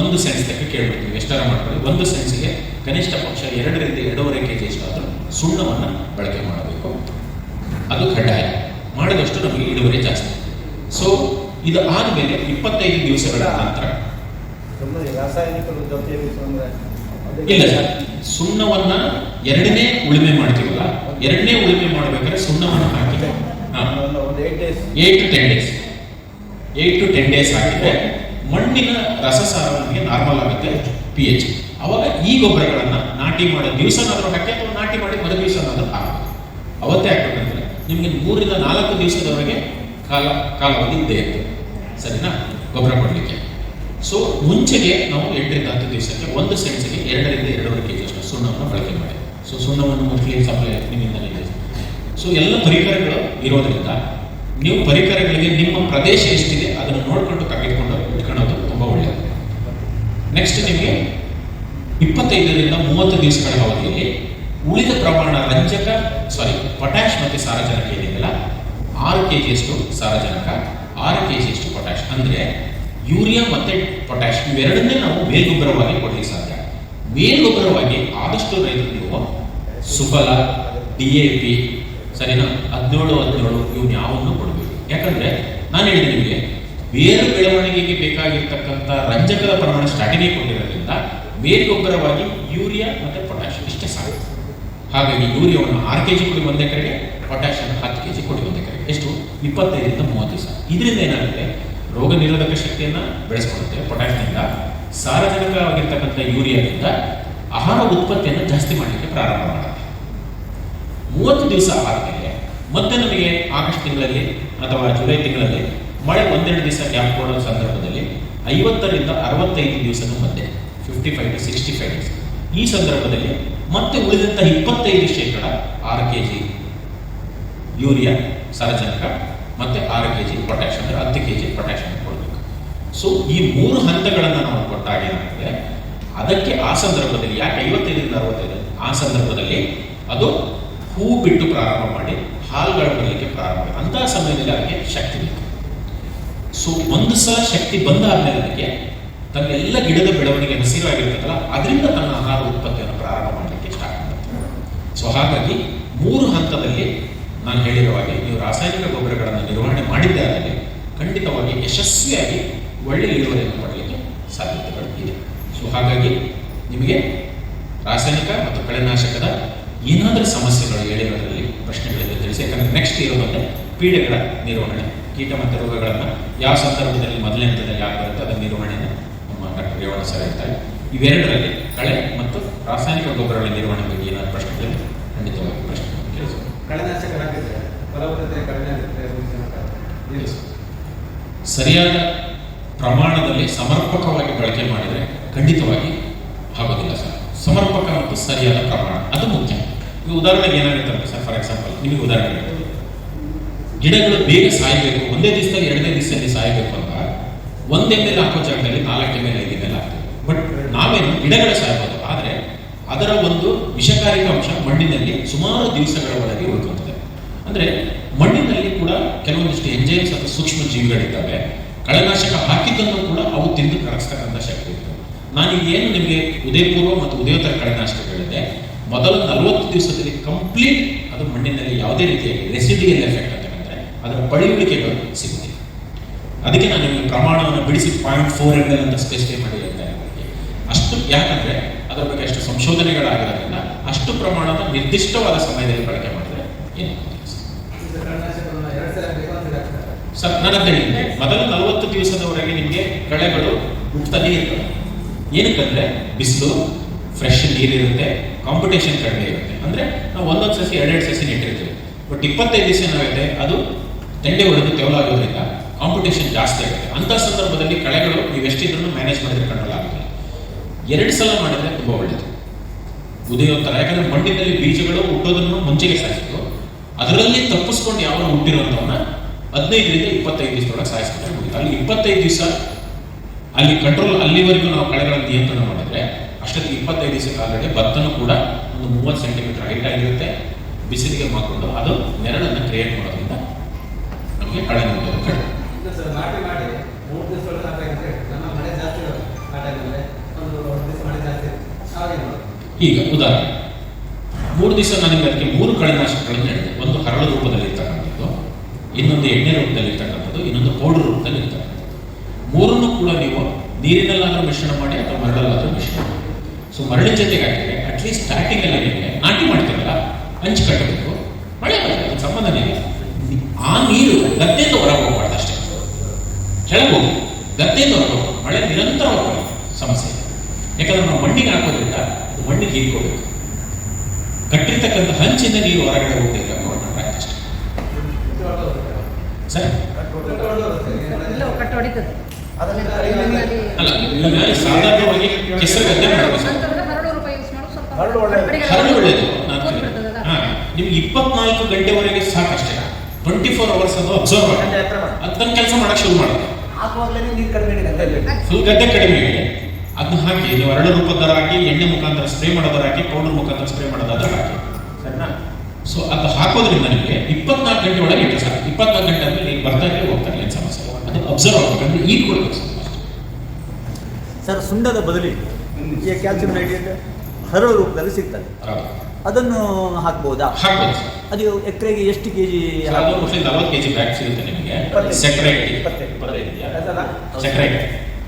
Speaker 1: ಒಂದು ಸೆನ್ಸ್ ತಕ್ಕ ಕೇಳ್ಬಿಡ್ತೀವಿ. ಎಷ್ಟಾರ ಮಾಡ್ಕೊಳ್ಳಿ. ಒಂದು ಸೆನ್ಸ್ಗೆ ಕನಿಷ್ಠ ಪಕ್ಷ ಎರಡರಿಂದ ಎರಡೂವರೆ ಕೆ ಜಿ ಅಷ್ಟಾದರೂ ಸುಣ್ಣವನ್ನು ಬಳಕೆ ಮಾಡಬೇಕು. ಅದು ಕಡ್ಡಾಯ. ಮಾಡಿದಷ್ಟು ನಮಗೆ ಇಳುವರಿ ಜಾಸ್ತಿ. ಸೊ ಇದು ಆದಮೇಲೆ ಇಪ್ಪತ್ತೈದು ದಿವಸಗಳ ನಂತರ. ಇಲ್ಲ ಸರ್ ಸುಣ್ಣವನ್ನ ಎರಡನೇ ಉಳುಮೆ ಮಾಡ್ತೀವಲ್ಲ ಎರಡನೇ ಉಳುಮೆ ಮಾಡಬೇಕಾದ್ರೆ ಸುಣ್ಣವನ್ನು
Speaker 2: ಹಾಕಿದೆ eight
Speaker 1: to ten days eight to ten days ಹಾಕಿದ್ರೆ ಮಣ್ಣಿನ ರಸಸಾರ ನಮಗೆ ನಾರ್ಮಲ್ ಆಗುತ್ತೆ ಪಿ ಎಚ್ ಅವಾಗ ಈ ಗೊಬ್ಬರಗಳನ್ನ ನಾಟಿ ಮಾಡೋ, ದಿವಸನಾದ್ರೂ ಹಾಕಿ ಅಥವಾ ನಾಟಿ ಮಾಡಿ ಮರು ದಿವಸನಾದ್ರೂ ಹಾಕಿ. ಅವತ್ತೇ ಹಾಕಬೇಕಂದ್ರೆ ನಿಮಗೆ ಮೂರಿಂದ ನಾಲ್ಕು ದಿವಸದವರೆಗೆ ಕಾಲ, ಕಾಲಾವಧಿ ಇದ್ದೇ ಇರ್ತದೆ. ಸರಿನಾ? ಗೊಬ್ಬರ ಕೊಡಲಿಕ್ಕೆ. ಸೊ ಮುಂಚೆಗೆ ನಾವು ಎಂಟರಿಂದ ಹತ್ತು ದಿವಸಕ್ಕೆ ಒಂದು ಸೆನ್ಸ್ಗೆ ಎರಡರಿಂದ ಎರಡೂವರೆ ಕೆ ಅಷ್ಟು ಸುಣ್ಣವನ್ನು ಬಳಕೆ ಮಾಡಿ. ಸೊ ಸುಣ್ಣವನ್ನು ಮುಖ್ಯ ಸಪ್ಲೈ ನಿಮ್ಮಿಂದಲೇ ಇದೆ. ಸೊ ಎಲ್ಲ ಪರಿಕರಗಳು ಇರೋದ್ರಿಂದ ನೀವು ಪರಿಕರಗಳಿಗೆ ನಿಮ್ಮ ಪ್ರದೇಶ ಎಷ್ಟಿದೆ ಅದನ್ನು ನೋಡಿಕೊಂಡು ತೆಗೆದುಕೊಂಡು ಇಟ್ಕೊಳ್ಳೋದು ತುಂಬ ಒಳ್ಳೆಯದು ನೆಕ್ಸ್ಟ್ ನಿಮಗೆ ಇಪ್ಪತ್ತೈದರಿಂದ ಮೂವತ್ತು ದಿವಸಗಳ ಅವಧಿಯಲ್ಲಿ ಉಳಿದ ಪ್ರಮಾಣ ರಂಜಕ ಸಾರಿ ಪೊಟ್ಯಾಶ್ ಮತ್ತು ಸಾರಜನಕ ಏನಿದೆಯಲ್ಲ ಆರು ಕೆ ಜಿಯಷ್ಟು ಸಾರಜನಕ, ಆರು ಕೆ ಜಿಯಷ್ಟು ಪೊಟ್ಯಾಶ್ ಅಂದರೆ ಯೂರಿಯಾ ಮತ್ತು ಪೊಟ್ಯಾಶ್ ಇವೆರಡನ್ನೇ ನಾವು ಮೇಲ್ಗೊಬ್ಬರವಾಗಿ ಕೊಡಲಿಕ್ಕೆ ಸಾಧ್ಯ. ಮೇಲ್ಗೊಬ್ಬರವಾಗಿ ಆದಷ್ಟು ರೈತರು ನೀವು ಸುಫಲ ಡಿ ಎ ಪಿ ಸರಿನಾ? ಹದಿನೇಳು ಹದಿನೇಳು ಇವನ್ನ ಯಾವನ್ನು ಕೊಡಬೇಕು. ಯಾಕಂದ್ರೆ ನಾನು ಹೇಳಿದೆ ನಿಮಗೆ, ಬೇರೆ ಬೆಳವಣಿಗೆಗೆ ಬೇಕಾಗಿರ್ತಕ್ಕಂಥ ರಂಜಕದ ಪ್ರಮಾಣ ಸ್ಟ್ರಾಟಜಿ ಕೊಟ್ಟಿರೋದ್ರಿಂದ ಮೇಲ್ಗೊಬ್ಬರವಾಗಿ ಯೂರಿಯಾ ಮತ್ತು ಪೊಟ್ಯಾಷಿಯಂ ಇಷ್ಟೇ ಸಾಕು. ಹಾಗಾಗಿ ಯೂರಿಯಾವನ್ನು ಆರು ಕೆ ಜಿ ಕೊಡಿ ಒಂದೇ ಕಡೆಗೆ, ಪೊಟ್ಯಾಷಿಯಂ ಹತ್ತು ಕೆ ಜಿ ಕೊಡಿ ಒಂದೇ ಕಡೆಗೆ. ಎಷ್ಟು? ಇಪ್ಪತ್ತೈದರಿಂದ ಮೂವತ್ತು ದಿವಸ ಇದರಿಂದ ಏನಾಗುತ್ತೆ? ರೋಗ ನಿರೋಧಕ ಶಕ್ತಿಯನ್ನು ಬೆಳೆಸ್ಕೊಡುತ್ತೆ. ಪೊಟ್ಯಾಷಿಯಿಂದ ಸಾರಜನಕವಾಗಿರ್ತಕ್ಕಂಥ ಯೂರಿಯಾದಿಂದ ಆಹಾರ ಉತ್ಪತ್ತಿಯನ್ನು ಜಾಸ್ತಿ ಮಾಡಲಿಕ್ಕೆ ಪ್ರಾರಂಭ ಮಾಡುತ್ತೆ. ಮೂವತ್ತು ದಿವಸ ಆದಮೇಲೆ, ಮತ್ತೆ ನಮಗೆ ಆಗಸ್ಟ್ ತಿಂಗಳಲ್ಲಿ ಅಥವಾ ಜುಲೈ ತಿಂಗಳಲ್ಲಿ ಮಳೆ ಒಂದೆರಡು ದಿವಸ ಗ್ಯಾಪ್ ಕೊಡೋ ಸಂದರ್ಭದಲ್ಲಿ ಐವತ್ತರಿಂದ ಅರವತ್ತೈದು ದಿವಸದ ಮಧ್ಯೆ fifty five to sixty five ಈ ಸಂದರ್ಭದಲ್ಲಿ ಮತ್ತೆ ಉಳಿದಂಥ ಇಪ್ಪತ್ತೈದು ಶೇಕಡ ಆರು ಕೆ ಜಿ ಯೂರಿಯಾ, ಸಾರಜನಕ ಮತ್ತೆ ಆರು ಕೆ ಜಿ ಪೊಟ್ಯಾಶ್ ಅಂದರೆ ಹತ್ತು ಕೆ ಜಿ ಪೊಟ್ಯಾಶ್ ಕೊಡಬೇಕು. ಸೊ ಈ ಮೂರು ಹಂತಗಳನ್ನು ನಾವು ಕೊಟ್ಟಾಗ ಏನಾಗ್ತದೆ ಅದಕ್ಕೆ ಆ ಸಂದರ್ಭದಲ್ಲಿ ಯಾಕೆ ಐವತ್ತೈದರಿಂದ ಅರವತ್ತೈದು? ಆ ಸಂದರ್ಭದಲ್ಲಿ ಅದು ಹೂ ಬಿಟ್ಟು ಪ್ರಾರಂಭ ಮಾಡಿ ಹಾಲುಗಳು ಬರಲಿಕ್ಕೆ ಪ್ರಾರಂಭ ಅಂತಹ ಸಮಯದಲ್ಲಿ ಅದಕ್ಕೆ ಶಕ್ತಿ ಬೇಕು. ಸೊ ಒಂದು ಸಲ ಶಕ್ತಿ ಬಂದಾದ್ಮೇಲೆ ಅದಕ್ಕೆ ತನ್ನ ಎಲ್ಲ ಗಿಡದ ಬೆಳವಣಿಗೆ ಹಸಿರಾಗಿರ್ತದಲ್ಲ, ಅದರಿಂದ ತನ್ನ ಆಹಾರ ಉತ್ಪತ್ತಿಯನ್ನು ಪ್ರಾರಂಭ ಮಾಡಲಿಕ್ಕೆ ಇಷ್ಟ ಆಗುತ್ತೆ ಸೊ ಹಾಗಾಗಿ ಮೂರು ಹಂತದಲ್ಲಿ ನಾನು ಹೇಳಿರುವ ಹಾಗೆ, ನೀವು ರಾಸಾಯನಿಕ ಗೊಬ್ಬರಗಳನ್ನು ನಿರ್ವಹಣೆ ಮಾಡಿದ್ದೇ ಖಂಡಿತವಾಗಿ ಯಶಸ್ವಿಯಾಗಿ ಒಳ್ಳೆಯ ಇಳುವರಿಯನ್ನು ಪಡೆಯಲಿಕ್ಕೆ ಸಾಧ್ಯತೆಗಳು ಇದೆ. ಸೊ ಹಾಗಾಗಿ ನಿಮಗೆ ರಾಸಾಯನಿಕ ಮತ್ತು ಕಳೆನಾಶಕದ ಏನಾದರೂ ಸಮಸ್ಯೆಗಳು ಹೇಳಿರೋದ್ರಲ್ಲಿ ಪ್ರಶ್ನೆಗಳಿದೆ ತಿಳಿಸಿ ಯಾಕಂದರೆ ನೆಕ್ಸ್ಟ್ ಇರೋದಂದ್ರೆ ಪೀಡೆಗಳ ನಿರ್ವಹಣೆ ಕೀಟ ಮತ್ತು ರೋಗಗಳನ್ನು ಯಾವ ಸಂದರ್ಭದಲ್ಲಿ, ಮೊದಲನೇ ಹಂತದಲ್ಲಿ ಯಾಕೆ ಬರುತ್ತೆ ಅದರ ನಿರ್ವಹಣೆಯನ್ನು ಸರ್ ಹೇಳ್ತಾರೆ ಇವೆರಡರಲ್ಲಿ ಕಳೆ ಮತ್ತು ರಾಸಾಯನಿಕ ಗೊಬ್ಬರಗಳ ನಿರ್ವಹಣೆ ಬಗ್ಗೆ ಏನಾದರೂ ಇದ್ದರೆ ಖಂಡಿತವಾಗಿ ಪ್ರಶ್ನೆ
Speaker 2: ಫಲವತ್ತತೆ ಕಡಿಮೆ ಆಗುತ್ತೆ
Speaker 1: ಸರಿಯಾದ ಪ್ರಮಾಣದಲ್ಲಿ ಸಮರ್ಪಕವಾಗಿ ಬಳಕೆ ಮಾಡಿದರೆ ಖಂಡಿತವಾಗಿ ಆಗೋದಿಲ್ಲ ಸರ್. ಸಮರ್ಪಕ ಮತ್ತು ಸರಿಯಾದ ಪ್ರಮಾಣ ಅದು ಮುಖ್ಯ. ಈಗ ಉದಾಹರಣೆಗೆ ಏನಾಗುತ್ತೆ ಅಂತ ಸರ್ ಫಾರ್ ಎಕ್ಸಾಂಪಲ್ ನಿಮಗೆ ಉದಾಹರಣೆ. ಗಿಡಗಳು ಬೇಗ ಸಾಯಬೇಕು ಒಂದೇ ದಿವಸದಲ್ಲಿ ಎರಡನೇ ದಿವಸದಲ್ಲಿ ಸಾಯಬೇಕು ಅಂತ ಒಂದೇ ಮೇಲೆ ಹಾಕೋ ಜಾಗದಲ್ಲಿ ನಾಲ್ಕು ಮೇಲೆ ಐದು ಮೇಲೆ ಹಾಕ್ತೀವಿ ಬಟ್ ನಾವೇನು ಗಿಡಗಳ ಸಾಯ್ಬೋದು ಆದರೆ ಅದರ ಒಂದು ವಿಷಕಾರಿಕ ಅಂಶ ಮಣ್ಣಿನಲ್ಲಿ ಸುಮಾರು ದಿವಸಗಳ ಒಳಗೆ ಉಳ್ಕೊತದೆ. ಅಂದರೆ ಮಣ್ಣಿನಲ್ಲಿ ಕೂಡ ಕೆಲವೊಂದಿಷ್ಟು ಎಂಜೈಮ್ಸ್ ಅಥವಾ ಸೂಕ್ಷ್ಮ ಜೀವಿಗಳಿದ್ದಾವೆ ಕಳೆನಾಶಕ ಹಾಕಿದ್ದನ್ನು ಕೂಡ ಅವು ತಿಂದು ಕರಗಿಸ್ತಕ್ಕಂಥ ಶಕ್ತಿ ಇತ್ತು ನಾನು ಏನು ನಿಮಗೆ ಉದಯಪೂರ್ವ ಮತ್ತು ಉದಯೋತ್ತರ ಕಳೆನಾಶಕ ಹೇಳಿದೆ ಮೊದಲ ನಲವತ್ತು ದಿವಸದಲ್ಲಿ ಕಂಪ್ಲೀಟ್ ಅದು ಮಣ್ಣಿನಲ್ಲಿ ಯಾವುದೇ ರೀತಿಯ ರೆಸಿಡಿಯಲ್ ಎಫೆಕ್ಟ್ ಅಂತ ಹೇಳಿದ್ರೆ ಅದರ ಪಳೆಯುಳಿಕೆಗಳು ಸಿಗುತ್ತೆ ಅದಕ್ಕೆ ನಾನು ನಿಮಗೆ ಪ್ರಮಾಣವನ್ನು ಬಿಡಿಸಿ ಪಾಯಿಂಟ್ ಫೋರ್ ಎಂಡಲ್ ಅಂತ ಸ್ಪೆಸಿಫೈ ಮಾಡಿ ಯಾಕಂದ್ರೆ ಅದರ ಬಗ್ಗೆ ಅಷ್ಟು ಸಂಶೋಧನೆಗಳಾಗಿರೋದ್ರಿಂದ ಅಷ್ಟು ಪ್ರಮಾಣದ ನಿರ್ದಿಷ್ಟವಾದ ಸಮಯದಲ್ಲಿ ಬಳಕೆ ಮಾಡಿದ್ರೆ ಏನಾಗುತ್ತೆ ಸರ್. ನನ್ನ ಮೊದಲ ನಲವತ್ತು ದಿವಸದವರೆಗೆ ನಿಮಗೆ ಕಳೆಗಳು ಹುಟ್ಟುತ್ತಲೇ ಇರ್ತವೆ ಏನಕ್ಕಂದ್ರೆ ಬಿಸಿಲು ಫ್ರೆಶ್ ನೀರಿರುತ್ತೆ ಕಾಂಪಿಟೇಷನ್ ಕಡಿಮೆ ಇರುತ್ತೆ. ಅಂದ್ರೆ ನಾವು ಒಂದೊಂದು ಸಸಿ, ಎರಡೆರಡು ಸಸಿ ನೆಟ್ಟಿರ್ತೀವಿ. ಬಟ್ ಇಪ್ಪತ್ತೈದು ದಿವಸ ಏನಾಗುತ್ತೆ ಅದು ತೆಂಡೆ ಹೊಡೆದು ತೆವಲಾಗೋದ್ರಿಂದ ಕಾಂಪಿಟೇಷನ್ ಜಾಸ್ತಿ ಆಗುತ್ತೆ. ಅಂತ ಸಂದರ್ಭದಲ್ಲಿ ಕಳೆಗಳು ನೀವು ಎಷ್ಟಿದ್ರು ಮ್ಯಾನೇಜ್ ಮಾಡಿದ್ರೆ ಎರಡು ಸಲ ಮಾಡಿದ್ರೆ ತುಂಬಾ ಒಳ್ಳೆಯದು ಉದಯೋತ್ತರ ಯಾಕಂದ್ರೆ ಮಣ್ಣಿನಲ್ಲಿ ಬೀಜಗಳು ಹುಟ್ಟೋದನ್ನು ಮುಂಚೆಗೆ ಸಾಯಿಸಿದ್ದು. ಅದರಲ್ಲಿ ತಪ್ಪಿಸ್ಕೊಂಡು ಯಾವ ಹುಟ್ಟಿರೋಂಥವನ್ನ ಹದಿನೈದರಿಂದ ಇಪ್ಪತ್ತೈದು ದಿವಸದೊಳಗೆ ಸಾಯಿಸ್ಕೊಂಡ್ರೆ ಮುಗಿತು. ಅಲ್ಲಿ ಇಪ್ಪತ್ತೈದು ದಿವಸ ಅಲ್ಲಿ ಕಂಟ್ರೋಲ್ ಅಲ್ಲಿವರೆಗೂ ನಾವು ಕಳೆಗಳ ನಿಯಂತ್ರಣ ಮಾಡಿದ್ರೆ, ಅಷ್ಟೊತ್ತಿಗೆ ಇಪ್ಪತ್ತೈದು ದಿವಸ ಆಲ್ರೆಡಿ ಭತ್ತನೂ ಕೂಡ ಒಂದು ಮೂವತ್ತು ಸೆಂಟಿಮೀಟರ್ ಹೈಟ್ ಆಗಿರುತ್ತೆ. ಬಿಸಿಲಿಗೆ ಮಾಡಿಕೊಂಡು ಅದು ನೆರಳನ್ನು ಕ್ರಿಯೇಟ್ ಮಾಡೋದ್ರಿಂದ ನಮಗೆ ಕಳೆ ನೋಡೋದು ಕಡಿಮೆ. ಈಗ ಉದಾಹರಣೆ. ಮೂರು ದಿವಸ ನನಗೆ ಅದಕ್ಕೆ ಮೂರು ಕಳೆನಾಶಕಗಳನ್ನು ಹೇಳಿದೆ. ಒಂದು ಹರಳು ರೂಪದಲ್ಲಿ ಇರ್ತಕ್ಕಂಥದ್ದು ಇನ್ನೊಂದು ಎಣ್ಣೆ ರೂಪದಲ್ಲಿ ಇರ್ತಕ್ಕಂಥದ್ದು ಇನ್ನೊಂದು ಪೌಡರ್ ರೂಪದಲ್ಲಿ ಇರ್ತಕ್ಕಂಥದ್ದು ಮೂರನ್ನು ಕೂಡ ನೀವು ನೀರಿನಲ್ಲಾದರೂ ಮಿಶ್ರಣ ಮಾಡಿ ಅಥವಾ ಮರಳಲ್ಲಾದರೂ ಮಿಶ್ರಣ ಮಾಡಿ. ಸೊ ಮರಳಿನ ಜೊತೆಗೆ ಹಾಕಿದ್ರೆ ಅಟ್ಲೀಸ್ಟ್ ಸ್ಟಾರ್ಟಿಂಗ್ ಅಲ್ಲಿ ನಿಮಗೆ ನಾಟಿ ಮಾಡ್ತೀರಲ್ಲ ಹಂಚಿ ಕಟ್ಟಬೇಕು. ಮಳೆ ಅದಕ್ಕೆ ಸಂಬಂಧನೇ ಇಲ್ಲ. ಆ ನೀರು ಗದ್ದೆಯಿಂದ ಹೊರಗೆ ಹೋಗ್ಬಾರ್ದು ಅಷ್ಟೇ. ಕೆಳಗೆ ಹೋಗಿ. ಗದ್ದೆಯಿಂದ ಹೊರಗೆ ಮಳೆ ನಿರಂತರ ಹೋಗ್ಬಾರ್ದು. ಸಮಸ್ಯೆ ಯಾಕಂದ್ರೆ ನಾವು ಮಣ್ಣಿಗೆ ಹಾಕೋದ್ರಿಂದ ಅದು ಮಣ್ಣಿಗೆ ಹೀರ್ಕೋಬೇಕು. ಕಟ್ಟಿರ್ತಕ್ಕಂಥ ಹಂಚಿಂದ ನೀರು ಹೊರಗಡೆ ಹೋಗ್ಬೇಕು
Speaker 2: ಅನ್ನೋದನ್ನ ಹೊರಟೋಗುತ್ತೆ.
Speaker 1: ಸರ್? ಅಲ್ಲ ಸಾಧಾರಣವಾಗಿ ಕೆಸರು ಗದ್ದೆ ಮಾಡಬೇಕು
Speaker 3: ಹರಳು
Speaker 1: ಒಳ್ಳೆಯದು ನಿಮ್ಗೆ ಇಪ್ಪತ್ನಾಲ್ಕು ಗಂಟೆವರೆಗೆ ಸಾಕಷ್ಟೇ. ಟ್ವೆಂಟಿ ಫೋರ್ ಅವರ್ಸ್ ಅದು ಅಬ್ಸರ್ವ್ ಮಾಡಿ
Speaker 2: ಅದನ್ನ
Speaker 1: ಅದು ತನ್ನ ಕೆಲಸ ಮಾಡಕ್ಕೆ ಶುರು ಮಾಡುತ್ತೆ. ಫುಲ್ ಗದ್ದೆ ಕಡಿಮೆ ಇದೆ ಅದನ್ನ ಹಾಕಿ ನೀವು ಎರಡು ರೂಪದರ ಹಾಕಿ ಎಣ್ಣೆ ಮುಖಾಂತರ ಸ್ಪ್ರೇ ಮಾಡೋದರ ಹಾಕಿ ಪೌಡರ್ ಮುಖಾಂತರ ಸ್ಪ್ರೇ ಮಾಡೋದಾದ್ರೆ ಹಾಕಿ. ಸರಿನಾ? ಸೊ ಅದು ಹಾಕೋದ್ರಿಂದ ನಿಮಗೆ ಇಪ್ಪತ್ನಾಲ್ಕು ಗಂಟೆ ಒಳಗೆ ಇಟ್ಟು ಸಾಕು ಇಪ್ಪತ್ನಾಲ್ಕು ಗಂಟೆ ಅಲ್ಲಿ ನೀವು ಬರ್ತಾ ಇದ್ರೆ ಹೋಗ್ತಾರೆ ಏನು ಸಮಸ್ಯೆ. ಇಲ್ಲ. ಅದು ಅಬ್ಸರ್ವ್ ಆಗಬೇಕಂದ್ರೆ ಈಗ ಕೊಡಬೇಕು ಸರ್
Speaker 4: ಸರ್ ಸುಂಡದ ಬದಲಿ ಈ ಕ್ಯಾಲ್ಸಿಯಂ ನೈಟ್ರೇಟ್ ಹರಳು ರೂಪದಲ್ಲಿ ಸಿಗ್ತದೆ. ಅದನ್ನು ಹಾಕ್ಬೋದಾ? ಅದು ಎಕರೆಗೆ ಎಷ್ಟು ಕೆ ಜಿ
Speaker 1: ನಲವತ್ತು ಕೆ ಜಿ ಬ್ಯಾಗ್ ಸಿಗುತ್ತೆ ನಿಮಗೆ. ಸೆಕ್ರೆಟ್? ಸೆಕ್ರೆಟ್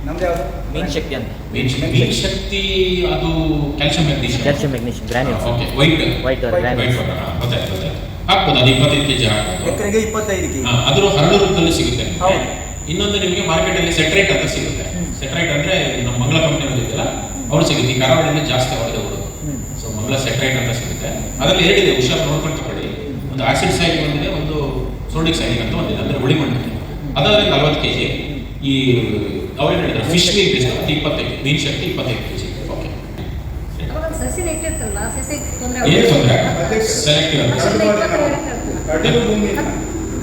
Speaker 2: ನಮ್ದು ಯಾವುದು?
Speaker 4: ಮೀನ್ ಶಕ್ತಿ ಅಂತ.
Speaker 1: ಮೀನ್ ಶಕ್ತಿ. ಅದು calcium magnesium
Speaker 5: calcium magnesium granules
Speaker 1: okay white
Speaker 5: white
Speaker 2: hour
Speaker 5: granules
Speaker 1: ಗೊತ್ತಾಯ್ತು ಗೊತ್ತಾಯ್ತು. ಹಾಕ್ಬೋದು ಅದು ಇಪ್ಪತ್ತೈದು ಕೆಜಿ ಹಾಕ್ಬೋದು.
Speaker 4: ಎಕರೆಗೆ ಇಪ್ಪತ್ತೈದು ಕೆ
Speaker 1: ಅದರ ಹರಳು ರೂಪದಲ್ಲಿ ಸಿಗುತ್ತೆ ಇನ್ನೊಂದು ನಿಮಗೆ ಮಾರ್ಕೆಟ್ ಅಲ್ಲಿ ಸೆಟ್ರೈಟ್ ಅಂತ ಸಿಗುತ್ತೆ. ಸೆಟ್ರೈಟ್ ಅಂದ್ರೆ ನಮ್ಮ ಮಂಗಳ ಕಂಪನಿ ಇದೆಯಲ್ಲ ಅವ್ರು ಸಿಗುತ್ತೆ. ಈ ಕರಾವಳಿಯಲ್ಲಿ ಜಾಸ್ತಿ ಅವರಿಗೆ ಅವರು. ಸೊ ಮಂಗಳ ಸೆಟ್ರೈಟ್ ಅಂತ ಸಿಗುತ್ತೆ. ಅದರಲ್ಲಿ ಎರಡಿದೆ ಹುಷಾರ್ ನೋಡ್ಕೊಂಡು ತಗೊಳ್ಳಿ. ಒಂದು ಆಸಿಡ್ ಸೈಡ್ ಒಂದಿದೆ ಒಂದು ಸೋಡಿಕ್ ಸೈಡ್ ಅಂತ ಒಂದಿದೆ. ಅಂದ್ರೆ ಹುಳಿ ಮಣ್ಣಿದೆ ಅದಾದ್ರೆ ನಲ್ವತ್ತು ಕೆಜಿ ಈ ಅವ್ರೇನು ಹೇಳಿದ್ರು ಫಿಶ್ ಮೀಲ್ ಅಂತ ಇಪ್ಪತ್ತೈದು ಮೀನ್ ಶಕ್ತಿ ಇಪ್ಪತ್ತೈದು ಕೆ ಜಿ ಓಕೆ ಏನು ತೊಂದರೆ ಸೆಲೆಕ್ಟಿವ್ ಅಂತ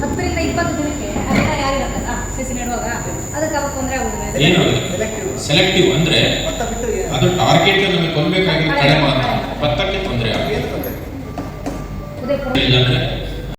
Speaker 3: ಹತ್ತರಿಂದ ಇಪ್ಪತ್ತು ದಿನಕ್ಕೆ. ಅದನ್ನ ಯಾರು ಇರತ್ತಲ್ಲ ಸಸಿ ನೆಡುವಾಗ. ಅದಕ್ಕೆ ಅವಾಗ ತೊಂದರೆ ಆಗುದಿಲ್ಲ.
Speaker 1: ಏನು ಸೆಲೆಕ್ಟಿವ್ ಅಂದ್ರೆ ಅದು ಟಾರ್ಗೆಟ್ ನಮಗೆ ಕೊಲ್ಬೇಕಾಗಿರೋ ಕಡಿಮೆ ಮಾತ್ರ ಭತ್ತಕ್ಕೆ ತೊಂದರೆ ಆಗುತ್ತೆ ಇಲ್ಲಾಂದ್ರೆ